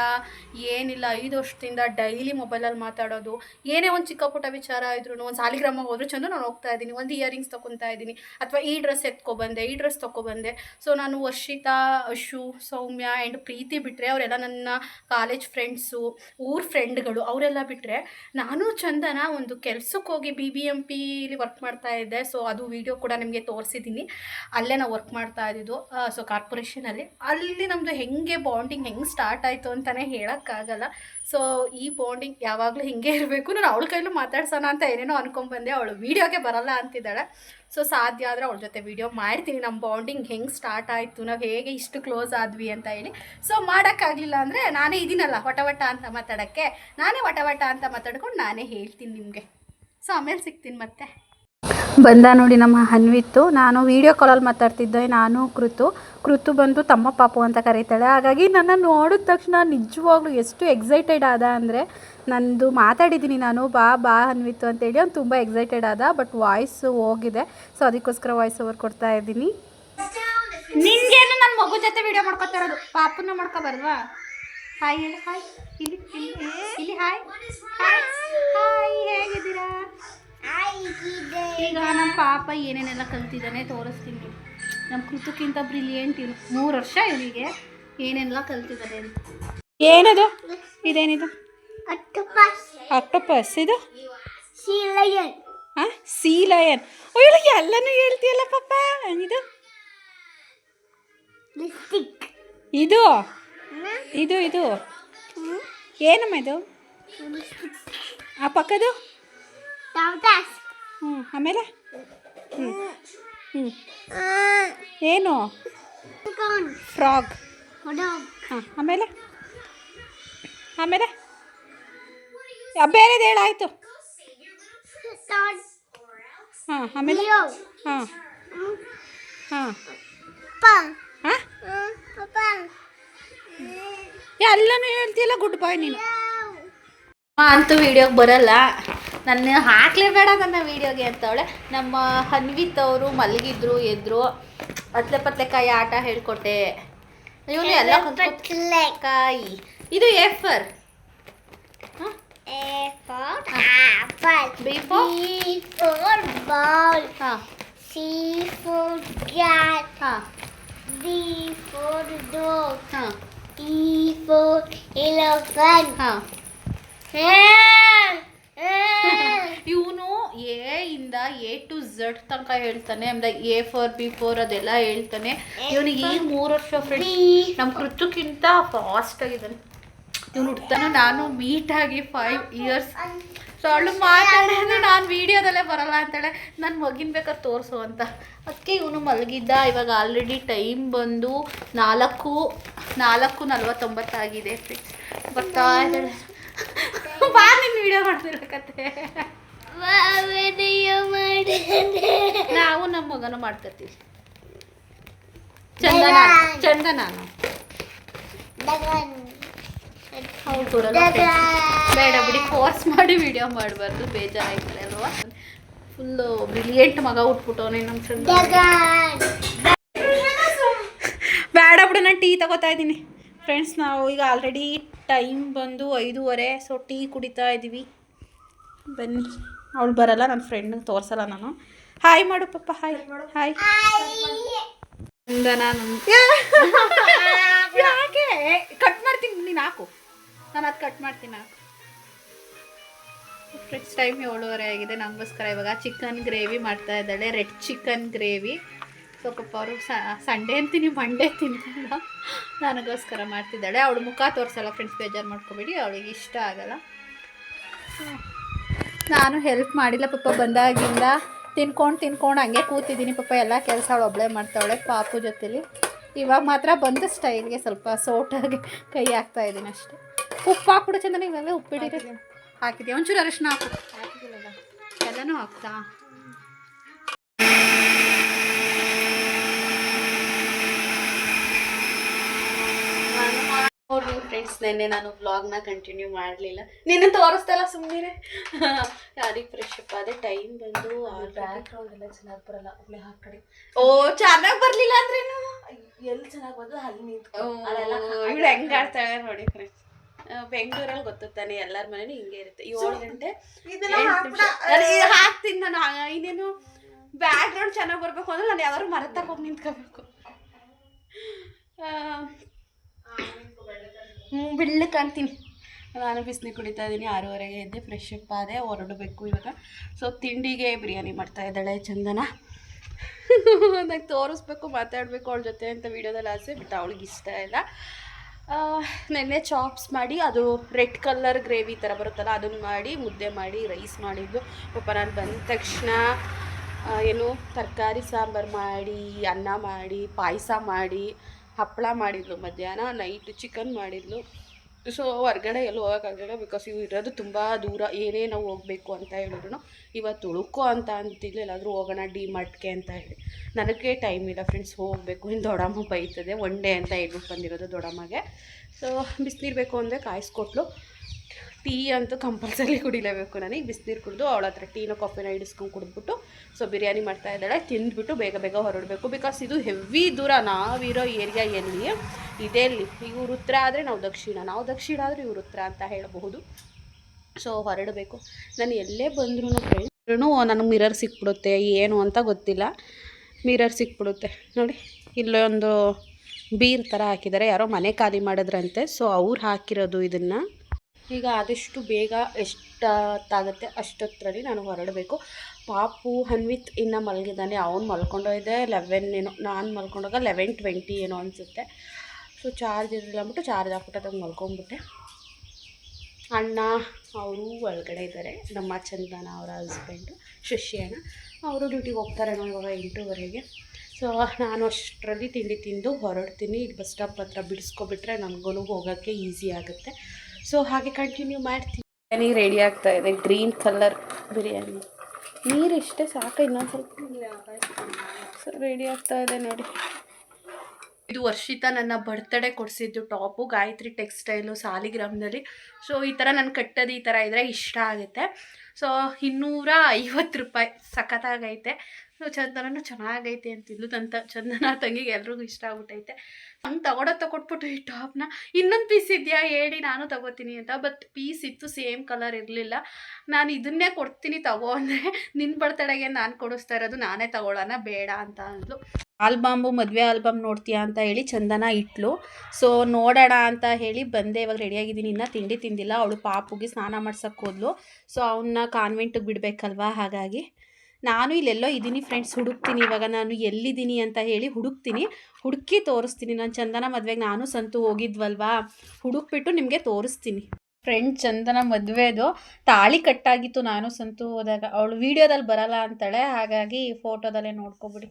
ಏನಿಲ್ಲ, ಐದು ವರ್ಷದಿಂದ ಡೈಲಿ ಮೊಬೈಲಲ್ಲಿ ಮಾತಾಡೋದು. ಏನೇ ಒಂದು ಚಿಕ್ಕ ಪುಟ್ಟ ವಿಚಾರ ಇದ್ರು ಒಂದು ಸಾಲಿಗ್ರಾಮ ಹೋದ್ರು ಚಂದ ನಾನು ಹೋಗ್ತಾ ಇದ್ದೀನಿ, ಒಂದು ಇಯರಿಂಗ್ಸ್ ತೊಗೊತಾ ಇದ್ದೀನಿ, ಅಥವಾ ಈ ಡ್ರೆಸ್ ಎತ್ಕೊಬಂದೆ, ಈ ಡ್ರೆಸ್ ತೊಗೊಬಂದೆ ಸೊ ನಾನು ವರ್ಷಿತಾ, ಅಶು, ಸೌಮ್ಯ ಆ್ಯಂಡ್ ಪ್ರೀತಿ ಬಿಟ್ಟರೆ ಅವರೆಲ್ಲ ನನ್ನ ಕಾಲೇಜ್ ಫ್ರೆಂಡ್ಸು, ಊರ್ ಫ್ರೆಂಡ್ಗಳು, ಅವರೆಲ್ಲ ಬಿಟ್ಟರೆ ನಾನು ಚಂದನ ಒಂದು ಕೆಲ್ಸಕ್ಕೆ ಹೋಗಿ ಬಿ ಬಿ ಎಂ ಪಿಲಿ ವರ್ಕ್ ಮಾಡ್ತಾ ಇದ್ದೆ. ಸೊ ಅದು ವಿಡಿಯೋ ಕೂಡ ನಿಮಗೆ ತೋರಿಸಿದ್ದೀನಿ ಅಲ್ಲೇ ನಾವು ವರ್ಕ್ ಮಾಡ್ತಾ ಇದ್ದಿದ್ದು ಸೊ ಕಾರ್ಪೊರೇಷನಲ್ಲಿ ಅಲ್ಲಿ. ನಮ್ಮದು ಹೆಂಗೆ ಬಾಂಡಿಂಗ್ ಹೆಂಗೆ ಸ್ಟಾರ್ಟ್ ಆಯಿತು ಅಂತಲೇ ಹೇಳೋಕ್ಕಾಗಲ್ಲ. ಸೊ ಈ ಬಾಂಡಿಂಗ್ ಯಾವಾಗಲೂ ಹಿಂಗೆ ಇರಬೇಕು. ನಾನು ಅವಳ ಕೈಲೂ ಮಾತಾಡ್ಸೋಣ ಅಂತ ಏನೇನೋ ಅನ್ಕೊಂಡ್ಬಂದೆ. ಅವಳು ವೀಡಿಯೋಗೆ ಬರಲ್ಲ ಅಂತಿದ್ದಾಳೆ. ಸೊ ಸಾಧ್ಯ ಆದರೆ ಅವಳ ಜೊತೆ ವೀಡಿಯೋ ಮಾಡ್ತೀನಿ. ನಮ್ಮ ಬಾಂಡಿಂಗ್ ಹೆಂಗೆ ಸ್ಟಾರ್ಟ್ ಆಯಿತು, ನಾವು ಹೇಗೆ ಇಷ್ಟು ಕ್ಲೋಸ್ ಆದ್ವಿ ಅಂತ ಹೇಳಿ. ಸೊ ಮಾಡೋಕ್ಕಾಗಲಿಲ್ಲ ಅಂದರೆ ನಾನೇ ಇದೀನಲ್ಲ, ವಟ ವಟ ಅಂತ ಮಾತಾಡೋಕ್ಕೆ. ನಾನೇ ವಟ ವಟ ಅಂತ ಮಾತಾಡ್ಕೊಂಡು ನಾನೇ ಹೇಳ್ತೀನಿ ನಿಮಗೆ. ಸೊ ಆಮೇಲೆ ಸಿಗ್ತೀನಿ ಮತ್ತೆ. ಬಂದ ನೋಡಿ ನಮ್ಮ ಹನ್ವಿತ್ತು. ನಾನು ವೀಡಿಯೋ ಕಾಲಲ್ಲಿ ಮಾತಾಡ್ತಿದ್ದೆ ನಾನು ಕೃತು. ಕೃತು ಬಂದು ತಮ್ಮ ಪಾಪು ಅಂತ ಕರೀತಾಳೆ. ಹಾಗಾಗಿ ನನ್ನ ನೋಡಿದ ತಕ್ಷಣ ನಿಜವಾಗ್ಲೂ ಎಷ್ಟು ಎಕ್ಸೈಟೆಡ್ ಆದ ಅಂದರೆ ನಂದು ಮಾತಾಡಿದ್ದೀನಿ ನಾನು ಬಾ ಬಾ ಹನ್ವಿತ್ತು ಅಂತೇಳಿ. ಅವ್ನು ತುಂಬ ಎಕ್ಸೈಟೆಡ್ ಆದ ಬಟ್ ವಾಯ್ಸ್ ಹೋಗಿದೆ. ಸೊ ಅದಕ್ಕೋಸ್ಕರ ವಾಯ್ಸ್ ಓವರ್ ಕೊಡ್ತಾ ಇದ್ದೀನಿ. ನಿನ್ಗೇನು ನನ್ನ ಮಗು ಜೊತೆ ವಿಡಿಯೋ ಮಾಡ್ಕೊತಾ ಇರೋದು? ಪಾಪನ ಮಾಡ್ಕೊಬಾರ್ದವಾ? ಹಾಯ್ ಹೇಳಿ ಹಾಯ್ ಇಲ್ಲಿ ಇಲ್ಲಿ ಹಾಯ್ ಹಾಯ್ ಹಾಯ್ ಹೇಗಿದ್ದೀರಾ? ಈಗ ನಮ್ಮ ಪಾಪ ಏನೇನೆಲ್ಲ ಕಲ್ತಿದ್ದಾನೆ ತೋರಿಸ್ತೀನಿ. ನಮ್ಮ ಕೃತಕ್ಕಿಂತ ಬ್ರಿಲಿಯಂಟ್ ಇವನು. ಮೂರು ವರ್ಷ ಇವನಿಗೆ ಏನೆಲ್ಲ ಕಲ್ತಿದ್ದಾನೆ ಅಂತ. ಏನದು? ಇದೇನಿದು? ಅಕ್ಟೋಪಸ್ ಇದು? ಹಾಂ ಸಿ ಲಯನ್ ಅಯ್ಯೋ ಎಲ್ಲನೂ ಹೇಳ್ತೀಯಲ್ಲ ಪಾಪ. ಇದು? ಇದು? ಇದು ಇದು? ಏನಮ್ಮ ಇದು? ಆ ಪಕ್ಕದು ಹ್ಞೂ ಆಮೇಲೆ? ಹ್ಞೂ ಹ್ಞೂ ಏನು? ಫ್ರಾಗ್. ಹಾಂ, ಆಮೇಲೆ? ಆಮೇಲೆ? ಬೇರೆದು ಹೇಳಾಯ್ತು ಹಾಂ, ಆಮೇಲೆ? ಹಾಂ ಹಾಂ. ಎಲ್ಲನೂ ಹೇಳ್ತೀಯಲ್ಲ ಗುಡ್ ಬಾಯ್ ನೀನು. ಅಂತೂ ವಿಡಿಯೋಗೆ ಬರಲ್ಲ. ನನ್ನ ಹಾಕ್ಲೇಬೇಡ ನನ್ನ ವಿಡಿಯೋಗೆ ಅಂತವಳೆ. ನಮ್ಮ ಹನ್ವಿತ್ ಅವರು ಮಲಗಿದ್ರು ಎದ್ರು ಪತ್ಲೆ ಪತ್ಲೆಕಾಯಿ ಆಟ ಹೇಳ್ಕೊಟ್ಟೆ. ಇವನು ಎಲ್ಲ ಕಾಯಿ ಇದು ಎಫರ್. ಹಾಂ. ಹಾಂ. E for elephant. ಇವನು ಎ ಇಂದ ಎ ಟು ಝಡ್ ತನಕ ಹೇಳ್ತಾನೆ ಆಮೇಲೆ ಎ ಫೋರ್ ಬಿ ಫೋರ್ ಅದೆಲ್ಲ ಹೇಳ್ತಾನೆ. ಇವನಿಗೆ ಈ ಮೂರು ವರ್ಷ ಫ್ರೆಂಡ್ ನಮ್ಮ ಕೃತಕ್ಕಿಂತ ಫಾಸ್ಟ್ ಆಗಿದ್ದಾನೆ ಇವನು ಹುಡ್ತಾನೆ ನಾನು ಮೀಟ್ ಆಗಿ ಫೈವ್ ಇಯರ್ಸ್ ಸೊ ಅವಳು ಮಾತಾಡಿದ್ರೆ ನಾನು ವೀಡಿಯೋದಲ್ಲೇ ಬರಲ್ಲ ಅಂತೇಳೆ ನನ್ನ ಮಗಿನ ಬೇಕಾದ್ರೆ ತೋರಿಸು ಅಂತ. ಅದಕ್ಕೆ ಇವನು ಮಲಗಿದ್ದ. ಇವಾಗ ಆಲ್ರೆಡಿ ಟೈಮ್ ಬಂದು ನಾಲ್ಕು ನಾಲ್ಕು ನಲ್ವತ್ತೊಂಬತ್ತಾಗಿದೆ ಫ್ರೆಂಡ್ಸ್ ಬರ್ತಾ ಇದ್ದಾಳೆ. ಬಾ ನಿನ್ನ ವಿಡಿಯೋ ಮಾಡ್ತಿರ್ಬೇಕತ್ತೆ ಮಾಡಿದೆ. ನಾವು ನಮ್ಮ ಮಗನ ಮಾಡ್ಕೊತೀವಿ ಚಂದನ ಚಂದನಾನು. ಬೇಡ ಬಿಡಿ ಫೋರ್ಸ್ ಮಾಡಿ ವಿಡಿಯೋ ಮಾಡಬಾರ್ದು ಬೇಜಾರಾಯ್ತಾರೆ ಅಲ್ವಾ ಫುಲ್ಲು ಬ್ರಿಲಿಯಂಟ್ ಮಗ ಉಟ್ಬಿಟ್ಟವನೇ ನಮ್ಮ ಫ್ರೆಂಡ್ ಬೇಡ ಬಿಡು ನಾನು ಟೀ ತಗೋತಾ ಇದ್ದೀನಿ. ಫ್ರೆಂಡ್ಸ್ ನಾವು ಈಗ ಆಲ್ರೆಡಿ ಟೈಮ್ ಬಂದು ಐದೂವರೆ ಸೊ ಟೀ ಕುಡಿತಾ ಇದ್ದೀವಿ ಬನ್ನಿ. ಅವಳು ಬರಲ್ಲ ನನ್ನ ಫ್ರೆಂಡ್ ತೋರಿಸಲ್ಲ ನಾನು. ಹಾಯ್ ಮಾಡು ಪಪ್ಪ ಹಾಯ್ ಹಾಯ್ ನಾನು ಯಾಕೆ? ಕಟ್ ಮಾಡ್ತೀನಿ ನೀನು ಹಾಕು. ನಾನು ಅದು ಕಟ್ ಮಾಡ್ತೀನಿ? ಹಾಕು ಫ್ರೆಂಡ್ಸ್ ಟೈಮ್ ಏಳುವರೆ ಆಗಿದೆ. ನನಗೋಸ್ಕರ ಇವಾಗ ಚಿಕನ್ ಗ್ರೇವಿ ಮಾಡ್ತಾ ಇದ್ದಾಳೆ. ರೆಡ್ ಚಿಕನ್ ಗ್ರೇವಿ ಸೊ ಪಾಪ ಅವರು ಸಂಡೇ ಅಂತೀನಿ ಮಂಡೇ ತಿಂತಲ್ಲ ನನಗೋಸ್ಕರ ಮಾಡ್ತಿದ್ದಾಳೆ. ಅವಳು ಮುಖ ತೋರಿಸಲ್ಲ ಫ್ರೆಂಡ್ಸ್ ಬೇಜಾರು ಮಾಡ್ಕೊಬೇಡಿ. ಅವಳಿಗೆ ಇಷ್ಟ ಆಗಲ್ಲ. ನಾನು ಹೆಲ್ಪ್ ಮಾಡಿಲ್ಲ ಪಾಪ. ಬಂದಾಗಿಂದ ತಿನ್ಕೊಂಡು ತಿನ್ಕೊಂಡು ಹಂಗೆ ಕೂತಿದ್ದೀನಿ ಪಾಪ. ಎಲ್ಲ ಕೆಲಸ ಅವಳು ಒಬ್ಬಳೇ ಮಾಡ್ತಾವಳೆ ಪಾಪು ಜೊತೇಲಿ. ಇವಾಗ ಮಾತ್ರ ಬಂದ ಸ್ಟೈಲ್ಗೆ ಸ್ವಲ್ಪ ಸೋಟಾಗಿ ಕೈ ಹಾಕ್ತಾ ಇದ್ದೀನಿ ಅಷ್ಟೇ. ಉಪ್ಪು ಹಾಕ್ಬಿಡು ಚಂದ ಇವೆಲ್ಲ ಉಪ್ಪಿಟ್ಟಿದೆ ಹಾಕಿದ್ಯಾ? ಒಂಚೂರು ಅರಿಶಿನ ಹಾಕು. ಎಲ್ಲನೂ ಹಾಕ್ತಾ? ನೋಡಿ ಫ್ರೆಂಡ್ಸ್ ನೆನ್ನೆ ನಾನು ವ್ಲಾಗ್ನ ಕಂಟಿನ್ಯೂ ಮಾಡಲಿಲ್ಲ. ನಿನ್ನೆ ತೋರಿಸ್ತಲ್ಲ ಸುಮ್ಮನೆ ಯಾರಿಗೆ ಫ್ರೆಶ್ ಅಪ್ ಅದೇ ಟೈಮ್ ಬಂದು ಬ್ಯಾಕ್ಗ್ರೌಂಡ್ ಎಲ್ಲ ಚೆನ್ನಾಗಿ ಬರಲ್ಲ. ಒಳ್ಳೆ ಆ ಕಡೆ. ಓ ಚೆನ್ನಾಗಿ ಬರಲಿಲ್ಲ ಅಂದ್ರೇನು? ಎಲ್ಲಿ ಚೆನ್ನಾಗಿ ಬಂದು ಅಲ್ಲಿ ನಿಂತು ಇವಳು ಹೆಂಗೆ ಆಡ್ತಾಳೆ ನೋಡಿ ಫ್ರೆಂಡ್ಸ್ ಬೆಂಗಳೂರಲ್ಲಿ ಗೊತ್ತಾನೆ ಎಲ್ಲರ ಮನೇಲಿ ಹಿಂಗೆ ಇರುತ್ತೆ. ಏಳು ಗಂಟೆ ಹಾಕ್ತೀನಿ ನಾನು. ಇನ್ನೇನು ಬ್ಯಾಕ್ ಗ್ರೌಂಡ್ ಚೆನ್ನಾಗಿ ಬರ್ಬೇಕು ಅಂದ್ರೆ ನಾನು ಯಾವ್ದಾದ್ರು ಮರ ತಗೊಂಡು ನಿಂತ್ಕೋಬೇಕು. ಹ್ಞೂ ಬೆಳ್ಳ ಕಾಣ್ತೀನಿ. ನಾನು ಬಿಸಿನೀರು ಕುಡಿತಾ ಇದ್ದೀನಿ ಆರೂವರೆಗೆ ಎದ್ದೆ ಫ್ರೆಶ್ ಅಪ್ ಆದೆ ಹೊರಡಬೇಕು ಇವಾಗ. ಸೊ ತಿಂಡಿಗೆ ಬಿರಿಯಾನಿ ಮಾಡ್ತಾ ಇದ್ದಾಳೆ ಚಂದನ. ನಂಗೆ ತೋರಿಸ್ಬೇಕು ಮಾತಾಡಬೇಕು ಅವಳ ಜೊತೆ ಅಂತ ವೀಡಿಯೋದಲ್ಲಿ ಆಸೆ ಬಟ್ ಅವಳಿಗೆ ಇಷ್ಟ ಇಲ್ಲ. ನೆನ್ನೆ ಚಾಪ್ಸ್ ಮಾಡಿ, ಅದು ರೆಡ್ ಕಲರ್ ಗ್ರೇವಿ ಥರ ಬರುತ್ತಲ್ಲ, ಅದನ್ನು ಮಾಡಿ, ಮುದ್ದೆ ಮಾಡಿ, ರೈಸ್ ಮಾಡಿದ್ದು. ಪಾಪ ನಾನು ಬಂದ ತಕ್ಷಣ ಏನು ತರಕಾರಿ ಸಾಂಬಾರು ಮಾಡಿ, ಅನ್ನ ಮಾಡಿ, ಪಾಯಸ ಮಾಡಿ ಹಪ್ಪಳ ಮಾಡಿದ್ಲು ಮಧ್ಯಾಹ್ನ, ನೈಟ್ ಚಿಕನ್ ಮಾಡಿದ್ಲು. ಸೊ ಹೊರ್ಗಡೆ ಎಲ್ಲೂ ಹೋಗೋಕ್ಕಾಗಲ್ಲ ಬಿಕಾಸ್ ಇವು ಇರೋದು ತುಂಬ ದೂರ, ಏನೇ ನಾವು ಹೋಗಬೇಕು ಅಂತ ಹೇಳಿದ್ರು ಇವತ್ತು ಉಳ್ಕೋ ಅಂತ ಅಂತಿಲ್ಲ ಎಲ್ಲಾದರೂ ಹೋಗೋಣ, ಡಿ ಮಾರ್ಟ್ಗೆ ಅಂತ ಹೇಳಿ. ನನಗೆ ಟೈಮ್ ಇಲ್ಲ ಫ್ರೆಂಡ್ಸ್ ಹೋಗಬೇಕು ಇನ್ನು ದೊಡ್ಡಮ್ಮ ಬೈತದೆ ಒನ್ ಡೇ ಅಂತ ಹೇಳ್ಬಿಟ್ಟು ಬಂದಿರೋದು ದೊಡ್ಡಮ್ಮಗೆ. ಸೊ ಬಿಸಿನೀರು ಬೇಕು ಅಂದರೆ ಕಾಯಿಸ್ಕೊಟ್ಲು. ಟೀ ಅಂತೂ ಕಂಪಲ್ಸರಿ ಕುಡಿಲೇಬೇಕು ನನಗೆ ಬಿಸಿನೀರು ಕುಡಿದು ಅವಳ ಹತ್ರ ಟೀನ, ಕಾಫಿನ ಹಿಡಿಸ್ಕೊಂಡು ಕುಡಿದ್ಬಿಟ್ಟು ಸೊ ಬಿರಿಯಾನಿ ಮಾಡ್ತಾ ಇದ್ದಾಳೆ. ತಿಂದ್ಬಿಟ್ಟು ಬೇಗ ಬೇಗ ಹೊರಡಬೇಕು. ಬಿಕಾಸ್ ಇದು ಹೆವಿ ದೂರ ನಾವಿರೋ ಏರಿಯಾ ಎಲ್ಲಿ ಇದೇ ಇಲ್ಲಿ ಇವ್ರು ಉತ್ತರ ಆದರೆ ನಾವು ದಕ್ಷಿಣ. ನಾವು ದಕ್ಷಿಣ ಆದರೆ ಇವ್ರು ಉತ್ತರ ಅಂತ ಹೇಳಬಹುದು. ಸೊ ಹೊರಡಬೇಕು. ನಾನು ಎಲ್ಲೇ ಬಂದ್ರೂ ಫ್ರೆಂಡ್ರು ನನಗೆ ಮಿರರ್ ಸಿಕ್ಬಿಡುತ್ತೆ, ಏನು ಅಂತ ಗೊತ್ತಿಲ್ಲ. ಮಿರರ್ ಸಿಕ್ಬಿಡುತ್ತೆ. ನೋಡಿ ಇಲ್ಲೊಂದು ಬೀರ್ ಥರ ಹಾಕಿದ್ದಾರೆ. ಯಾರೋ ಮನೆ ಖಾಲಿ ಮಾಡಿದ್ರಂತೆ. ಸೊ ಅವ್ರು ಹಾಕಿರೋದು ಇದನ್ನು. ಈಗ ಆದಷ್ಟು ಬೇಗ ಎಷ್ಟೊತ್ತಾಗುತ್ತೆ ಅಷ್ಟೊತ್ತರಲ್ಲಿ ನಾನು ಹೊರಡಬೇಕು. ಪಾಪು ಹನ್ವಿತ್ ಇನ್ನು ಮಲಗಿದ್ದಾನೆ, ಅವನು ಮಲ್ಕೊಂಡೋಗಿದೆ, ಲೆವೆನ್ ಏನೋ, ನಾನು ಮಲ್ಕೊಂಡಾಗ ಲೆವೆನ್ ಟ್ವೆಂಟಿ ಏನೋ ಅನಿಸುತ್ತೆ. ಸೊ ಚಾರ್ಜ್ ಇರಲಿಲ್ಲ ಅಂದ್ಬಿಟ್ಟು ಚಾರ್ಜ್ ಹಾಕ್ಬಿಟ್ಟು ಅದಕ್ಕೆ ಮಲ್ಕೊಂಬಿಟ್ಟೆ. ಅಣ್ಣ, ಅವರು ಒಳಗಡೆ ಇದ್ದಾರೆ, ನಮ್ಮ ಚಂದನ ಅವರ ಹಸ್ಬೆಂಡು ಶಶಿ ಅಣ್ಣ ಅವರು ಡ್ಯೂಟಿಗೆ ಹೋಗ್ತಾರೇನೋ ಇವಾಗ ಎಂಟೂವರೆಗೆ. ಸೊ ನಾನು ಅಷ್ಟರಲ್ಲಿ ತಿಂಡಿ ತಿಂದು ಹೊರಡ್ತೀನಿ. ಬಸ್ ಸ್ಟಾಪ್ ಹತ್ರ ಬಿಡಿಸ್ಕೊಬಿಟ್ರೆ ನನಗೂ ಹೋಗೋಕ್ಕೆ ಈಸಿ ಆಗುತ್ತೆ. ಸೊ ಹಾಗೆ ಕಂಟಿನ್ಯೂ ಮಾಡ್ತೀನಿ. ಬಿರಿಯಾನಿ ರೆಡಿ ಆಗ್ತಾ ಇದೆ. Green colour biryani. ನೀರು ಇಷ್ಟೇ ಸಾಕು ಇನ್ನೊಂದು ಸ್ವಲ್ಪ. ಸೊ ರೆಡಿ ಆಗ್ತಾ ಇದೆ ನೋಡಿ. ಇದು ವರ್ಷಿತ ನನ್ನ ಬರ್ತ್ಡೇ ಕೊಡಿಸಿದ್ದು ಟಾಪು ಗಾಯತ್ರಿ ಟೆಕ್ಸ್ಟೈಲು ಸಾಲಿಗ್ರಾಮದಲ್ಲಿ ಸೊ ಈ ಥರ ನಾನು ಕಟ್ಟೋದು ಈ ಥರ ಇದ್ದರೆ ಇಷ್ಟ ಆಗುತ್ತೆ. ಸೊ ಇನ್ನೂರ ಐವತ್ತು ರೂಪಾಯಿ ಸಖತ್ತಾಗೈತೆ. ಚಂದನೂ ಚೆನ್ನಾಗೈತೆ ಅಂತಿದ್ಲು ತಂತ ಚಂದನ ತಂಗಿಗೆ ಎಲ್ರಿಗೂ ಇಷ್ಟ ಆಗ್ಬಿಟ್ಟೈತೆ. ಹಂಗೆ ತಗೊಡೋ ತಗೊಟ್ಬಿಟ್ಟು ಈ ಟಾಪ್ನ ಇನ್ನೊಂದು ಪೀಸ್ ಇದೆಯಾ ಹೇಳಿ ನಾನು ತಗೋತೀನಿ ಅಂತ. ಬಟ್ ಪೀಸ್ ಇತ್ತು ಸೇಮ್ ಕಲರ್ ಇರಲಿಲ್ಲ. ನಾನು ಇದನ್ನೇ ಕೊಡ್ತೀನಿ ತಗೋ ಅಂದರೆ ನಿನ್ನ ಬರ್ತಡೆಗೆ ನಾನು ಕೊಡಿಸ್ತಾ ಇರೋದು ನಾನೇ ತಗೊಳ್ಳೋಣ, ಬೇಡ ಅಂತ ಅಂದ್ಲು. ಆಲ್ಬಮ್, ಮದುವೆ ಆಲ್ಬಮ್ ನೋಡ್ತೀಯಾ ಅಂತ ಹೇಳಿ ಚಂದನ ಇಟ್ಲು. ಸೊ ನೋಡೋಣ ಅಂತ ಹೇಳಿ ಬಂದೆ. ಇವಾಗ ರೆಡಿಯಾಗಿದ್ದೀನಿ ಇನ್ನೂ ತಿಂಡಿ ತಿಂದಿಲ್ಲ. ಅವಳು ಪಾಪುಗೆ ಸ್ನಾನ ಮಾಡ್ಸೋಕ್ಕೆ ಹೋದ್ಲು. ಸೊ ಅವನ್ನ ಕಾನ್ವೆಂಟಿಗೆ ಬಿಡಬೇಕಲ್ವಾ? ಹಾಗಾಗಿ ನಾನು ಇಲ್ಲೆಲ್ಲೋ ಇದ್ದೀನಿ ಫ್ರೆಂಡ್ಸ್ ಹುಡುಕ್ತೀನಿ. ಇವಾಗ ನಾನು ಎಲ್ಲಿದ್ದೀನಿ ಅಂತ ಹೇಳಿ ಹುಡುಕ್ತೀನಿ. ಹುಡುಕಿ ತೋರಿಸ್ತೀನಿ. ನಾನು ಚಂದನ ಮದುವೆಗೆ ನಾನು ಸಂತು ಹೋಗಿದ್ವಲ್ವಾ? ಹುಡುಕ್ಬಿಟ್ಟು ನಿಮಗೆ ತೋರಿಸ್ತೀನಿ. ಫ್ರೆಂಡ್ ಚಂದನ ಮದುವೆದು ತಾಳಿ ಕಟ್ಟಾಗಿತ್ತು ನಾನು ಸಂತು ಹೋದಾಗ. ಅವಳು ವೀಡಿಯೋದಲ್ಲಿ ಬರಲ್ಲ ಅಂತಾಳೆ. ಹಾಗಾಗಿ ಫೋಟೋದಲ್ಲೇ ನೋಡ್ಕೊಬಿಡಿ.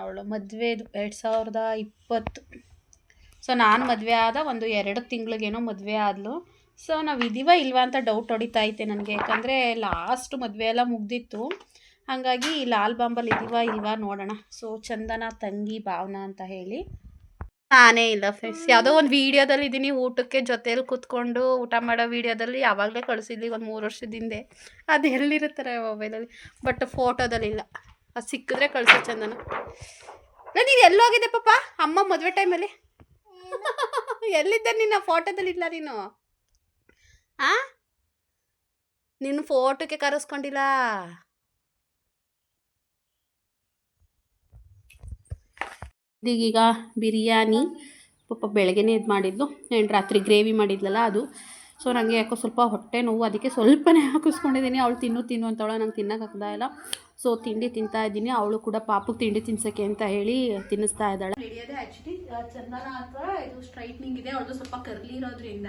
ಅವಳು ಮದುವೆದು ಎರಡು ಸಾವಿರದ ಇಪ್ಪತ್ತು. ಸೊ ನಾನು ಮದುವೆ ಆದ ಒಂದು ಎರಡು ತಿಂಗಳಿಗೇನೋ ಮದುವೆ ಆದಲು. ಸೊ ನಾವು ಇದೀವ ಇಲ್ವಾ ಅಂತ ಡೌಟ್ ಹೊಡಿತಾ ಐತೆ ನನಗೆ. ಯಾಕಂದರೆ ಲಾಸ್ಟ್ ಮದುವೆ ಎಲ್ಲ ಮುಗ್ದಿತ್ತು. ಹಾಗಾಗಿ ಲಾಲ್ ಬಾಂಬಲ್ಲಿ ಇದೀವಾ ಇಲ್ವಾ ನೋಡೋಣ. ಸೊ ಚಂದನ, ತಂಗಿ, ಭಾವನಾ ಅಂತ ಹೇಳಿ. ನಾನೇ ಇಲ್ಲ ಫ್ರೆಂಡ್ಸ್ ಯಾವುದೋ ಒಂದು ವೀಡಿಯೋದಲ್ಲಿ ಇದ್ದೀನಿ ಊಟಕ್ಕೆ ಜೊತೆಯಲ್ಲಿ ಕೂತ್ಕೊಂಡು ಊಟ ಮಾಡೋ ವೀಡಿಯೋದಲ್ಲಿ ಯಾವಾಗಲೇ ಕಳಿಸಿದ್ವಿ ಒಂದು ಮೂರು ವರ್ಷದ ಹಿಂದೆ. ಅದು ಎಲ್ಲಿರುತ್ತಾರೆ ಮೊಬೈಲಲ್ಲಿ ಬಟ್ ಫೋಟೋದಲ್ಲಿ ಇಲ್ಲ. ಅದು ಸಿಕ್ಕಿದ್ರೆ ಕಳಿಸೋ ಚಂದನ. ನೀನು ಎಲ್ಲೋಗಿದೆ ಪಾಪ? ಅಮ್ಮ ಮದುವೆ ಟೈಮಲ್ಲಿ ಎಲ್ಲಿದ್ದೆ ನಿನ್ನ ಫೋಟೋದಲ್ಲಿ ಇಲ್ಲ ನೀನು? ಆ? ನಿನ್ನ ಫೋಟೋಕ್ಕೆ ಕರೆಸ್ಕೊಂಡಿಲ್ಲ? ಇದೀಗ ಬಿರಿಯಾನಿ, ಪಾಪ ಬೆಳಗ್ಗೆನೇ ಇದು ಮಾಡಿದ್ಲು. ಆ್ಯಂಡ್ ರಾತ್ರಿ ಗ್ರೇವಿ ಮಾಡಿದ್ಲಲ್ಲ ಅದು. ಸೊ ನನಗೆ ಯಾಕೋ ಸ್ವಲ್ಪ ಹೊಟ್ಟೆ ನೋವು. ಅದಕ್ಕೆ ಸ್ವಲ್ಪನೇ ಹಾಕಿಸ್ಕೊಂಡಿದ್ದೀನಿ ಅವಳು ತಿನ್ನು ತಿನ್ನು ಅಂತವಳು ನಂಗೆ ತಿನ್ನೋಕೆ ಆಗ್ತಾ ಇಲ್ಲ. ಸೊ ತಿಂಡಿ ತಿಂತಾ ಇದ್ದೀನಿ. ಅವಳು ಕೂಡ ಪಾಪಕ್ಕೆ ತಿಂಡಿ ತಿನ್ಸೋಕ್ಕೆ ಅಂತ ಹೇಳಿ ತಿನ್ನಿಸ್ತಾ ಇದ್ದಾಳೆ. ಹಿಡಿಯೋದೇ ಆ್ಯಕ್ಚುಲಿ ಚಂದನ ಅಥವಾ ಇದು ಸ್ಟ್ರೈಟ್ನಿಂಗ್ ಇದೆ. ಅವಳದು ಸ್ವಲ್ಪ ಕರ್ಲಿ ಇರೋದ್ರಿಂದ.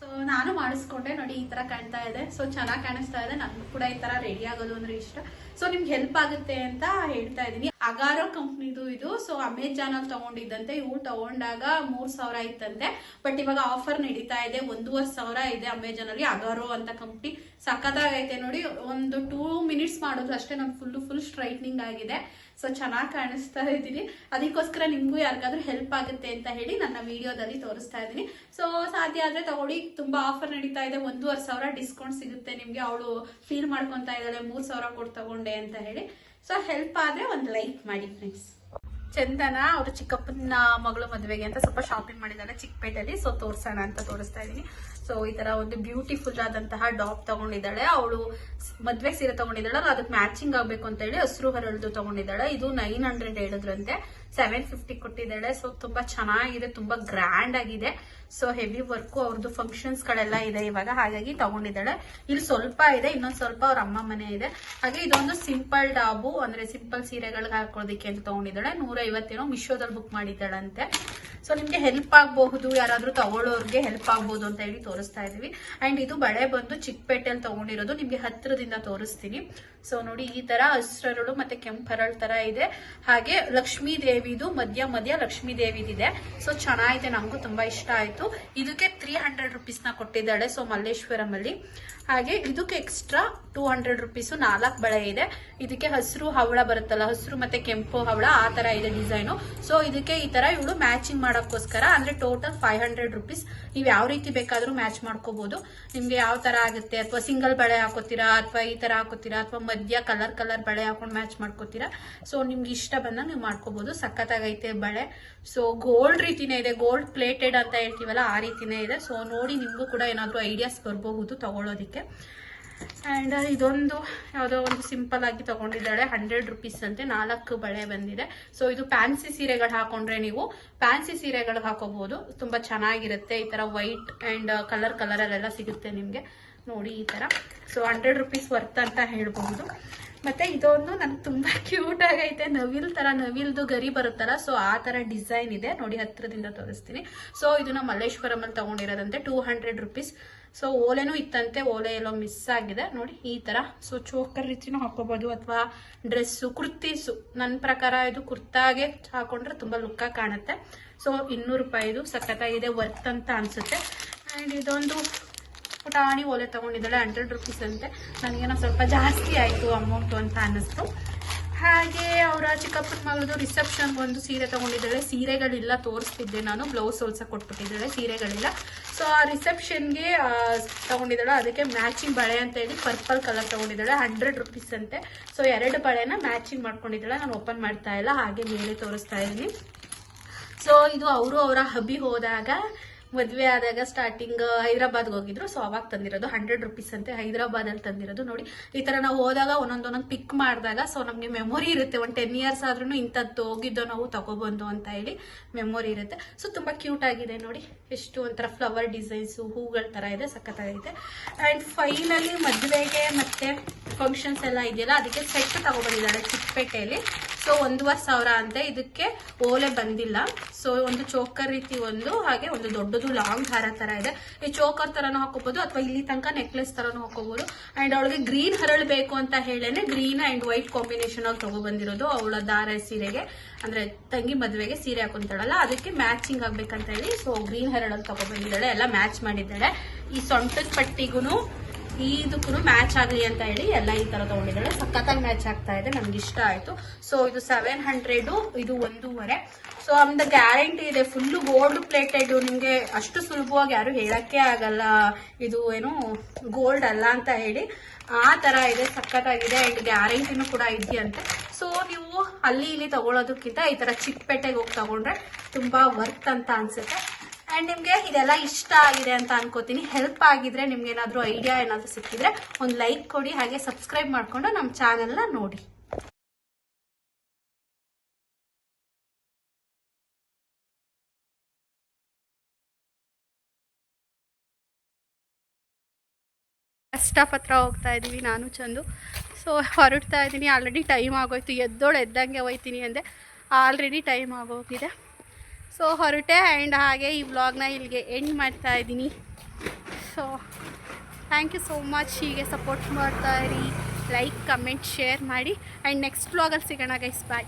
ಸೊ ನಾನು ಮಾಡಿಸ್ಕೊಂಡೆ. ನೋಡಿ, ಈ ಥರ ಕಾಣ್ತಾ ಇದೆ. ಸೊ ಚೆನ್ನಾಗಿ ಕಾಣಿಸ್ತಾ ಇದೆ. ನನಗೂ ಕೂಡ ಈ ಥರ ರೆಡಿ ಆಗೋದು ಅಂದರೆ ಇಷ್ಟ. ಸೊ ನಿಮ್ಗೆ ಹೆಲ್ಪ್ ಆಗುತ್ತೆ ಅಂತ ಹೇಳ್ತಾ ಇದ್ದೀನಿ. ಅಗಾರೋ ಕಂಪ್ನಿದು ಇದು. ಸೊ ಅಮೆಜಾನ್ ಅಲ್ಲಿ ತಗೊಂಡಿದ್ದಂತೆ. ಇವು ತಗೊಂಡಾಗ ಮೂರ್ ಸಾವಿರ ಇತ್ತಂತೆ. ಬಟ್ ಇವಾಗ ಆಫರ್ ನಡೀತಾ ಇದೆ. ಒಂದೂವರೆ ಸಾವಿರ ಇದೆ ಅಮೆಜಾನ್ ಅಲ್ಲಿ. ಅಗಾರೋ ಅಂತ ಕಂಪ್ನಿ ಸಖತ್ತಾಗೈತೆ ನೋಡಿ. ಒಂದು ಟೂ ಮಿನಿಟ್ಸ್ ಮಾಡೋದು ಅಷ್ಟೇ. ನಾನು ಫುಲ್ ಫುಲ್ ಸ್ಟ್ರೈಟ್ನಿಂಗ್ ಆಗಿದೆ. ಸೊ ಚೆನ್ನಾಗಿ ಕಾಣಿಸ್ತಾ ಇದ್ದೀನಿ. ಅದಕ್ಕೋಸ್ಕರ ನಿಮಗೂ ಯಾರಿಗಾದ್ರೂ ಹೆಲ್ಪ್ ಆಗುತ್ತೆ ಅಂತ ಹೇಳಿ ನನ್ನ ವಿಡಿಯೋದಲ್ಲಿ ತೋರಿಸ್ತಾ ಇದ್ದೀನಿ. ಸೊ ಸಾಧ್ಯ ಆದರೆ ತಗೊಳ್ಳಿ. ತುಂಬಾ ಆಫರ್ ನಡೀತಾ ಇದೆ. ಒಂದೂವರೆ ಸಾವಿರ ಡಿಸ್ಕೌಂಟ್ ಸಿಗುತ್ತೆ ನಿಮಗೆ. ಅವಳು ಫೀಲ್ ಮಾಡ್ಕೊತಾ ಇದ್ದಾಳೆ. ಮೂರು ಸಾವಿರ ಕೊಟ್ಟು ತಗೊಂಡೆ ಅಂತ ಹೇಳಿ. ಸೊ ಹೆಲ್ಪ್ ಆದರೆ ಒಂದು ಲೈಕ್ ಮಾಡಿ ಫ್ರೆಂಡ್ಸ್ ಚಂದನ ಅವ್ರ ಚಿಕ್ಕಪ್ಪನ ಮಗಳು ಮದುವೆಗೆ ಅಂತ ಸ್ವಲ್ಪ ಶಾಪಿಂಗ್ ಮಾಡಿದ್ದಾರೆ ಚಿಕ್ಕಪೇಟೆಯಲ್ಲಿ. ಸೊ ತೋರಿಸೋಣ ಅಂತ ತೋರಿಸ್ತಾ ಇದ್ದೀನಿ. ಸೊ ಈ ತರ ಒಂದು ಬ್ಯೂಟಿಫುಲ್ ಆದಂತಹ ಡಾಪ್ ತಗೊಂಡಿದ್ದಾಳೆ. ಅವಳು ಮದ್ವೆ ಸೀರೆ ತಗೊಂಡಿದ್ದಾಳೆ. ಅದಕ್ಕೆ ಮ್ಯಾಚಿಂಗ್ ಆಗ್ಬೇಕು ಅಂತ ಹೇಳಿ ಹಸಿರು ಹರಳ್ದು ತಗೊಂಡಿದ್ದಾಳೆ. ಇದು ನೈನ್ ಹಂಡ್ರೆಡ್ ಹೇಳಿದ್ರಂತೆ. ಸೆವೆನ್ ಫಿಫ್ಟಿ ಕೊಟ್ಟಿದ್ದಾಳೆ. ಸೊ ತುಂಬಾ ಚೆನ್ನಾಗಿದೆ, ತುಂಬಾ ಗ್ರ್ಯಾಂಡ್ ಆಗಿದೆ. ಸೊ ಹೆವಿ ವರ್ಕು ಅವ್ರದ್ದು ಫಂಕ್ಷನ್ಸ್ ಗಳೆಲ್ಲ ಇದೆ ಇವಾಗ. ಹಾಗಾಗಿ ತಗೊಂಡಿದ್ದಾಳೆ. ಇಲ್ಲಿ ಸ್ವಲ್ಪ ಇದೆ, ಇನ್ನೊಂದ್ ಸ್ವಲ್ಪ ಅವ್ರ ಅಮ್ಮ ಮನೆ ಇದೆ. ಹಾಗೆ ಇದೊಂದು ಸಿಂಪಲ್ ಡಾಬು, ಅಂದ್ರೆ ಸಿಂಪಲ್ ಸೀರೆಗಳಿಗೆ ಹಾಕೊಳ್ಳೋದಿಕ್ಕೆ ಅಂತ ತಗೊಂಡಿದ್ದಾಳೆ. ನೂರ ಐವತ್ತೇನೋ ಮಿಶೋದಲ್ಲಿ ಬುಕ್ ಮಾಡಿದ್ದಾಳಂತೆ. ಸೊ ನಿಮ್ಗೆ ಹೆಲ್ಪ್ ಆಗಬಹುದು, ಯಾರಾದ್ರೂ ತಗೊಳ್ಳೋರ್ಗೆ ಹೆಲ್ಪ್ ಆಗ್ಬಹುದು ಅಂತ ಹೇಳಿ ತೋರಿಸ್ತಾ ಇದೀವಿ ಅಂಡ್ ಇದು ಬಳೆ ಬಂದು ಚಿಕ್ಕಪೇಟೆಯಲ್ಲಿ ತಗೊಂಡಿರೋದು. ನಿಮ್ಗೆ ಹತ್ತಿರದಿಂದ ತೋರಿಸ್ತೀನಿ. ಸೊ ನೋಡಿ, ಈ ತರ ಹಸ್ರರಳು ಮತ್ತೆ ಕೆಂಪರಳ್ ತರ ಇದೆ. ಹಾಗೆ ಲಕ್ಷ್ಮೀ ದೇವಿದು ಮಧ್ಯ ಮಧ್ಯ ಲಕ್ಷ್ಮೀ ದೇವಿದಿದೆ ಸೊ ಚೆನ್ನಾಗಿದೆ ನಮಗೂ ತುಂಬಾ ಇಷ್ಟ ಆಯ್ತು. ಇದಕ್ಕೆ ತ್ರೀ ಹಂಡ್ರೆಡ್ ರುಪೀಸ್ನ ಕೊಟ್ಟಿದ್ದಾಳೆ ಸೊ ಮಲ್ಲೇಶ್ವರಂ ಅಲ್ಲಿ ಹಾಗೆ ಇದಕ್ಕೆ ಎಕ್ಸ್ಟ್ರಾ ಟೂ ಹಂಡ್ರೆಡ್ ರುಪೀಸ್ ನಾಲ್ಕು ಬಳೆ ಇದೆ. ಇದಕ್ಕೆ ಹಸಿರು ಹವಳ ಬರುತ್ತಲ್ಲ, ಹಸಿರು ಮತ್ತೆ ಕೆಂಪು ಹವಳ ಆ ತರ ಇದೆ ಡಿಸೈನು ಸೊ ಇದಕ್ಕೆ ಈ ತರ ಇವಳು ಮ್ಯಾಚಿಂಗ್ ಮಾಡೋಕ್ಕೋಸ್ಕರ ಅಂದ್ರೆ ಟೋಟಲ್ ಫೈವ್ ಹಂಡ್ರೆಡ್ ರುಪೀಸ್ ನೀವು ಯಾವ ರೀತಿ ಬೇಕಾದ್ರೂ ಮ್ಯಾಚ್ ಮಾಡ್ಕೋಬಹುದು ನಿಮ್ಗೆ ಯಾವ ತರ ಆಗುತ್ತೆ? ಅಥವಾ ಸಿಂಗಲ್ ಬಳೆ ಹಾಕೋತೀರಾ? ಅಥವಾ ಈ ತರ ಹಾಕೋತೀರಾ? ಅಥವಾ ಮಧ್ಯ ಕಲರ್ ಕಲರ್ ಬಳೆ ಹಾಕೊಂಡು ಮ್ಯಾಚ್ ಮಾಡ್ಕೋತೀರಾ? ಸೊ ನಿಮ್ಗೆ ಇಷ್ಟ ಬಂದಾಗ ನೀವು ಮಾಡ್ಕೋಬಹುದು ಸಖತ್ತಾಗೈತೆ ಬಳೆ. ಸೊ ಗೋಲ್ಡ್ ರೀತಿನೇ ಇದೆ. ಗೋಲ್ಡ್ ಪ್ಲೇಟೆಡ್ ಅಂತ ಹೇಳ್ತೀವಲ್ಲ ಆ ರೀತಿನೇ ಇದೆ. ಸೊ ನೋಡಿ ನಿಮಗೂ ಕೂಡ ಏನಾದರೂ ಐಡಿಯಾಸ್ ಬರಬಹುದು ತಗೊಳ್ಳೋದಿಕ್ಕೆ ಆ್ಯಂಡ್ ಇದೊಂದು ಯಾವುದೋ ಒಂದು ಸಿಂಪಲ್ ಆಗಿ ತೊಗೊಂಡಿದ್ದಾಳೆ ಹಂಡ್ರೆಡ್ ರುಪೀಸ್ ಅಂತೆ ನಾಲ್ಕು ಬಳೆ ಬಂದಿದೆ. ಸೊ ಇದು ಫ್ಯಾನ್ಸಿ ಸೀರೆಗಳು ಹಾಕೊಂಡ್ರೆ ನೀವು ಫ್ಯಾನ್ಸಿ ಸೀರೆಗಳು ಹಾಕೋಬಹುದು. ತುಂಬ ಚೆನ್ನಾಗಿರುತ್ತೆ. ಈ ಥರ ವೈಟ್ ಆ್ಯಂಡ್ ಕಲರ್ ಕಲರಲ್ಲೆಲ್ಲ ಸಿಗುತ್ತೆ ನಿಮಗೆ. ನೋಡಿ ಈ ಥರ ಸೊ ಹಂಡ್ರೆಡ್ ರುಪೀಸ್ ವರ್ತ್ ಅಂತ ಹೇಳ್ಬಹುದು. ಮತ್ತೆ ಇದೊಂದು ನನ್ಗೆ ತುಂಬಾ ಕ್ಯೂಟ್ ಆಗೈತೆ. ನವಿಲ್ ತರ, ನವಿಲ್ದು ಗರಿ ಬರುತ್ತಲ್ಲ ಸೊ ಆ ತರ ಡಿಸೈನ್ ಇದೆ. ನೋಡಿ ಹತ್ರದಿಂದ ತೋರಿಸ್ತೀನಿ. ಸೊ ಇದನ್ನ ಮಲ್ಲೇಶ್ವರಂ ಅಲ್ಲಿ ತಗೊಂಡಿರೋದಂತೆ ಟೂ ಹಂಡ್ರೆಡ್ ರುಪೀಸ್ ಸೊ ಓಲೆನೂ ಇತ್ತಂತೆ, ಓಲೆ ಎಲ್ಲೋ ಮಿಸ್ ಆಗಿದೆ. ನೋಡಿ ಈ ತರ. ಸೊ ಚೋಕರ್ ರೀತಿನೂ ಹಾಕೋಬಹುದು ಅಥವಾ ಡ್ರೆಸ್ಸು ಕುರ್ತೀಸು. ನನ್ನ ಪ್ರಕಾರ ಇದು ಕುರ್ತಾಗೆ ಹಾಕೊಂಡ್ರೆ ತುಂಬಾ ಲುಕ್ಕಾಗಿ ಕಾಣುತ್ತೆ. ಸೊ ಇನ್ನೂರು ರೂಪಾಯಿದು ಸಖತ್ತಾಗಿದೆ ವರ್ತ್ ಅಂತ ಅನ್ಸುತ್ತೆ. ಅಂಡ್ ಇದೊಂದು ಪುಟಾಣಿ ಓಲೆ ತಗೊಂಡಿದ್ದಾಳೆ, ಹಂಡ್ರೆಡ್ ರುಪೀಸ್ ಅಂತೆ. ನನಗೇನೋ ಸ್ವಲ್ಪ ಜಾಸ್ತಿ ಆಯಿತು ಅಮೌಂಟು ಅಂತ ಅನ್ನಿಸ್ತು. ಹಾಗೆ ಅವರ ಚಿಕ್ಕಪ್ಪನ ಮಗಳದು ರಿಸೆಪ್ಷನ್ ಒಂದು ಸೀರೆ ತೊಗೊಂಡಿದ್ದಾಳೆ. ಸೀರೆಗಳಿಲ್ಲ, ತೋರಿಸ್ತಿದ್ದೆ ನಾನು. ಬ್ಲೌಸ್ ಹೊಲ್ಸ ಕೊಟ್ಬಿಟ್ಟಿದ್ದಾಳೆ, ಸೀರೆಗಳಿಲ್ಲ. ಸೊ ಆ ರಿಸೆಪ್ಷನ್ಗೆ ತಗೊಂಡಿದ್ದಾಳೆ. ಅದಕ್ಕೆ ಮ್ಯಾಚಿಂಗ್ ಬಳೆ ಅಂತ ಹೇಳಿ ಪರ್ಪಲ್ ಕಲರ್ ತೊಗೊಂಡಿದ್ದಾಳೆ. ಹಂಡ್ರೆಡ್ ರುಪೀಸ್ ಅಂತೆ. ಸೊ ಎರಡು ಬಳೆನ ಮ್ಯಾಚಿಂಗ್ ಮಾಡ್ಕೊಂಡಿದ್ದಾಳೆ. ನಾನು ಓಪನ್ ಮಾಡ್ತಾ ಇಲ್ಲ. ಹಾಗೆ ಮೇಲೆ ತೋರಿಸ್ತಾ ಇದ್ದೀನಿ. ಸೊ ಇದು ಅವರು ಅವರ ಹಬ್ಬಿ ಹೋದಾಗ ಮದ್ವೆ ಆದಾಗ ಸ್ಟಾರ್ಟಿಂಗ್ ಹೈದರಾಬಾದ್ಗೆ ಹೋಗಿದ್ರು. ಸೊ ಅವಾಗ ತಂದಿರೋದು ಹಂಡ್ರೆಡ್ ರುಪೀಸ್ ಅಂತೆ ಹೈದರಾಬಾದಲ್ಲಿ ತಂದಿರೋದು. ನೋಡಿ, ಈ ತರ ನಾವು ಹೋದಾಗ ಒಂದೊಂದೊಂದೊಂದು ಪಿಕ್ ಮಾಡಿದಾಗ ಸೊ ನಮಗೆ ಮೆಮೊರಿ ಇರುತ್ತೆ. ಒಂದು ಟೆನ್ ಇಯರ್ಸ್ ಆದ್ರೂ ಇಂಥದ್ದು ಹೋಗಿದ್ದೋ ನಾವು ತಗೊಬಂದು ಅಂತ ಹೇಳಿ ಮೆಮೊರಿ ಇರುತ್ತೆ. ಸೊ ತುಂಬಾ ಕ್ಯೂಟ್ ಆಗಿದೆ. ನೋಡಿ, ಎಷ್ಟು ಒಂಥರ ಫ್ಲವರ್ ಡಿಸೈನ್ಸು ಹೂಗಳ ತರ ಇದೆ ಸಖತ್ತಾಗೈತೆ ಅಂಡ್ ಫೈನಲಿ ಮದುವೆಗೆ ಮತ್ತೆ ಫಂಕ್ಷನ್ಸ್ ಎಲ್ಲ ಇದೆಯಲ್ಲ, ಅದಕ್ಕೆ ಸೆಟ್ ತಗೊಬಂದಿದ್ದಾಳೆ ಚಿಕ್ಕಪೇಟೆಯಲ್ಲಿ. ಸೊ ಒಂದೂವರೆ ಸಾವಿರ ಅಂತೆ ಇದಕ್ಕೆ ಓಲೆ ಬಂದಿಲ್ಲ. ಸೊ ಒಂದು ಚೋಕರ್ ರೀತಿ ಒಂದು, ಹಾಗೆ ಒಂದು ದೊಡ್ಡದು ಲಾಂಗ್ ಹಾರ ತರ ಇದೆ. ಈ ಚೋಕರ್ ತರನು ಹಾಕೋಬಹುದು ಅಥವಾ ಇಲ್ಲಿ ತನಕ ನೆಕ್ಲೆಸ್ ತರನು ಹಾಕೋಬಹುದು ಅಂಡ್ ಅವಳಿಗೆ ಗ್ರೀನ್ ಹರಳು ಬೇಕು ಅಂತ ಹೇಳೇನೆ ಗ್ರೀನ್ ಅಂಡ್ ವೈಟ್ ಕಾಂಬಿನೇಷನ್ ಆಗಿ ತಗೊಬಂದಿರೋದು ಅವಳ ದಾರ ಸೀರೆಗೆ, ಅಂದ್ರೆ ತಂಗಿ ಮದುವೆಗೆ ಸೀರೆ ಹಾಕೊಂತಾಳಲ್ಲ, ಅದಕ್ಕೆ ಮ್ಯಾಚಿಂಗ್ ಆಗ್ಬೇಕಂತ ಹೇಳಿ ಸೊ ಗ್ರೀನ್ ಹರಳಲ್ಲಿ ತಗೊಬಂದಿದ್ದಾಳೆ ಎಲ್ಲ ಮ್ಯಾಚ್ ಮಾಡಿದ್ದಾಳೆ. ಈ ಸೊಂಟದ ಪಟ್ಟಿಗೂ ಇದಕ್ಕೂ ಮ್ಯಾಚ್ ಆಗಲಿ ಅಂತ ಹೇಳಿ ಎಲ್ಲ ಈ ಥರ ತಗೊಂಡಿದ್ದಾಳೆ ಸಖತ್ತಾಗಿ ಮ್ಯಾಚ್ ಆಗ್ತಾ ಇದೆ. ನಮ್ಗೆ ಇಷ್ಟ ಆಯ್ತು. ಸೊ ಇದು ಸೆವೆನ್ ಹಂಡ್ರೆಡು ಇದು ಒಂದೂವರೆ. ಸೊ ನಮ್ದು ಗ್ಯಾರಂಟಿ ಇದೆ. ಫುಲ್ ಗೋಲ್ಡ್ ಪ್ಲೇಟೆಡ್ ನಿಮಗೆ ಅಷ್ಟು ಸುಲಭವಾಗಿ ಯಾರು ಹೇಳಕ್ಕೆ ಆಗಲ್ಲ. ಇದು ಏನು ಗೋಲ್ಡ್ ಅಲ್ಲ ಅಂತ ಹೇಳಿ. ಆ ತರ ಇದೆ, ಸಖತ್ತಾಗಿದೆ. ಅಂಡ್ ಗ್ಯಾರಂಟಿನೂ ಕೂಡ ಇದೆಯಂತೆ. ಸೊ ನೀವು ಅಲ್ಲಿ ಇಲ್ಲಿ ತಗೊಳ್ಳೋದಕ್ಕಿಂತ ಈ ತರ ಚಿಕ್ಕಪೇಟೆಗೆ ಹೋಗಿ ತಗೊಂಡ್ರೆ ತುಂಬಾ ವರ್ತ್ ಅಂತ ಅನ್ಸುತ್ತೆ. ಆ್ಯಂಡ್ ನಿಮಗೆ ಇದೆಲ್ಲ ಇಷ್ಟ ಆಗಿದೆ ಅಂತ ಅನ್ಕೋತೀನಿ. ಹೆಲ್ಪ್ ಆಗಿದ್ರೆ ನಿಮ್ಗೆ ಏನಾದರೂ ಐಡಿಯಾ ಏನಾದರೂ ಸಿಕ್ಕಿದ್ರೆ ಒಂದು ಲೈಕ್ ಕೊಡಿ, ಹಾಗೆ ಸಬ್ಸ್ಕ್ರೈಬ್ ಮಾಡಿಕೊಂಡು ನಮ್ಮ ಚಾನೆಲ್ನ ನೋಡಿ. ಸ್ಟಾಪ್ ಹತ್ರ ಹೋಗ್ತಾ ಇದ್ದೀವಿ ನಾನು, ಚಂದು. ಸೊ ಹೊರಡ್ತಾ ಇದ್ದೀನಿ. ಆಲ್ರೆಡಿ ಟೈಮ್ ಆಗೋಯ್ತು. ಎದ್ದೋಳು ಎದ್ದಂಗೆ ಹೋಯ್ತೀನಿ ಅಂದೆ. ಆಲ್ರೆಡಿ ಟೈಮ್ ಆಗೋಗಿದೆ. ಸೊ ಹೊರಟೆ ಆ್ಯಂಡ್ ಹಾಗೆ ಈ ವ್ಲಾಗ್ನ ಇಲ್ಲಿಗೆ ಎಂಡ್ ಮಾಡ್ತಾ ಇದ್ದೀನಿ. So thank you so much ಹೀಗೆ ಸಪೋರ್ಟ್ ಮಾಡ್ತಾ ಇರಿ. ಲೈಕ್, ಕಮೆಂಟ್, ಶೇರ್ ಮಾಡಿ. ಆ್ಯಂಡ್ ನೆಕ್ಸ್ಟ್ ವ್ಲಾಗಲ್ಲಿ ಸಿಗೋಣ ಗೈಸ್ ಬಾಯ್